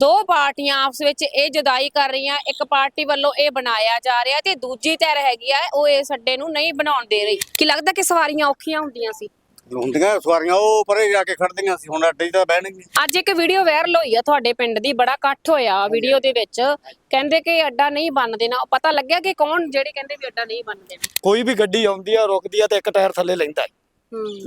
ਦੋ ਪਾਰਟੀਆਂ ਆਪਸ ਵਿੱਚ ਇਹ ਜੁਦਾਈ ਕਰ ਰਹੀਆਂ ਇੱਕ ਪਾਰਟੀ ਵੱਲੋਂ ਇਹ ਬਣਾਇਆ ਜਾ ਰਿਹਾ ਤੇ ਦੂਜੀ ਧਿਰ ਹੈਗੀ ਆ ਉਹ ਇਸ ਅੱਡੇ ਨੂੰ ਨਹੀਂ ਬਣਾਉਣ ਦੇ ਰਹੀ। ਕੀ ਲੱਗਦਾ ਕਿ ਸਵਾਰੀਆਂ ਔਖੀਆਂ ਹੁੰਦੀਆਂ ਸੀ? ਹੁੰਦੀਆਂ ਸਵਾਰੀਆਂ ਉਹ ਪਰੇ ਜਾ ਕੇ ਖੜਦੀਆਂ ਸੀ ਹੁਣ ਅੱਡੇ 'ਚ ਤਾਂ ਬਹਿਣਗੇ ਅੱਜ ਇੱਕ ਵੀਡੀਓ ਵਾਇਰਲ ਹੋਈ ਆ ਤੁਹਾਡੇ ਪਿੰਡ ਦੀ ਬੜਾ ਇਕੱਠ ਹੋਇਆ ਵੀਡੀਓ ਦੇ ਵਿੱਚ। ਕਹਿੰਦੇ ਕਿ ਅੱਡਾ ਨਹੀਂ ਬੰਨ ਦੇਣਾ ਪਤਾ ਲੱਗਿਆ ਕਿ ਕੌਣ ਜਿਹੜੇ ਕਹਿੰਦੇ ਵੀ ਅੱਡਾ ਨਹੀਂ ਬੰਨ ਦੇਣਾ? ਕੋਈ ਵੀ ਗੱਡੀ ਆਉਂਦੀ ਆ ਰੁਕਦੀ ਆ ਤੇ ਇੱਕ ਟਾਇਰ ਥੱਲੇ ਲੈਂਦਾ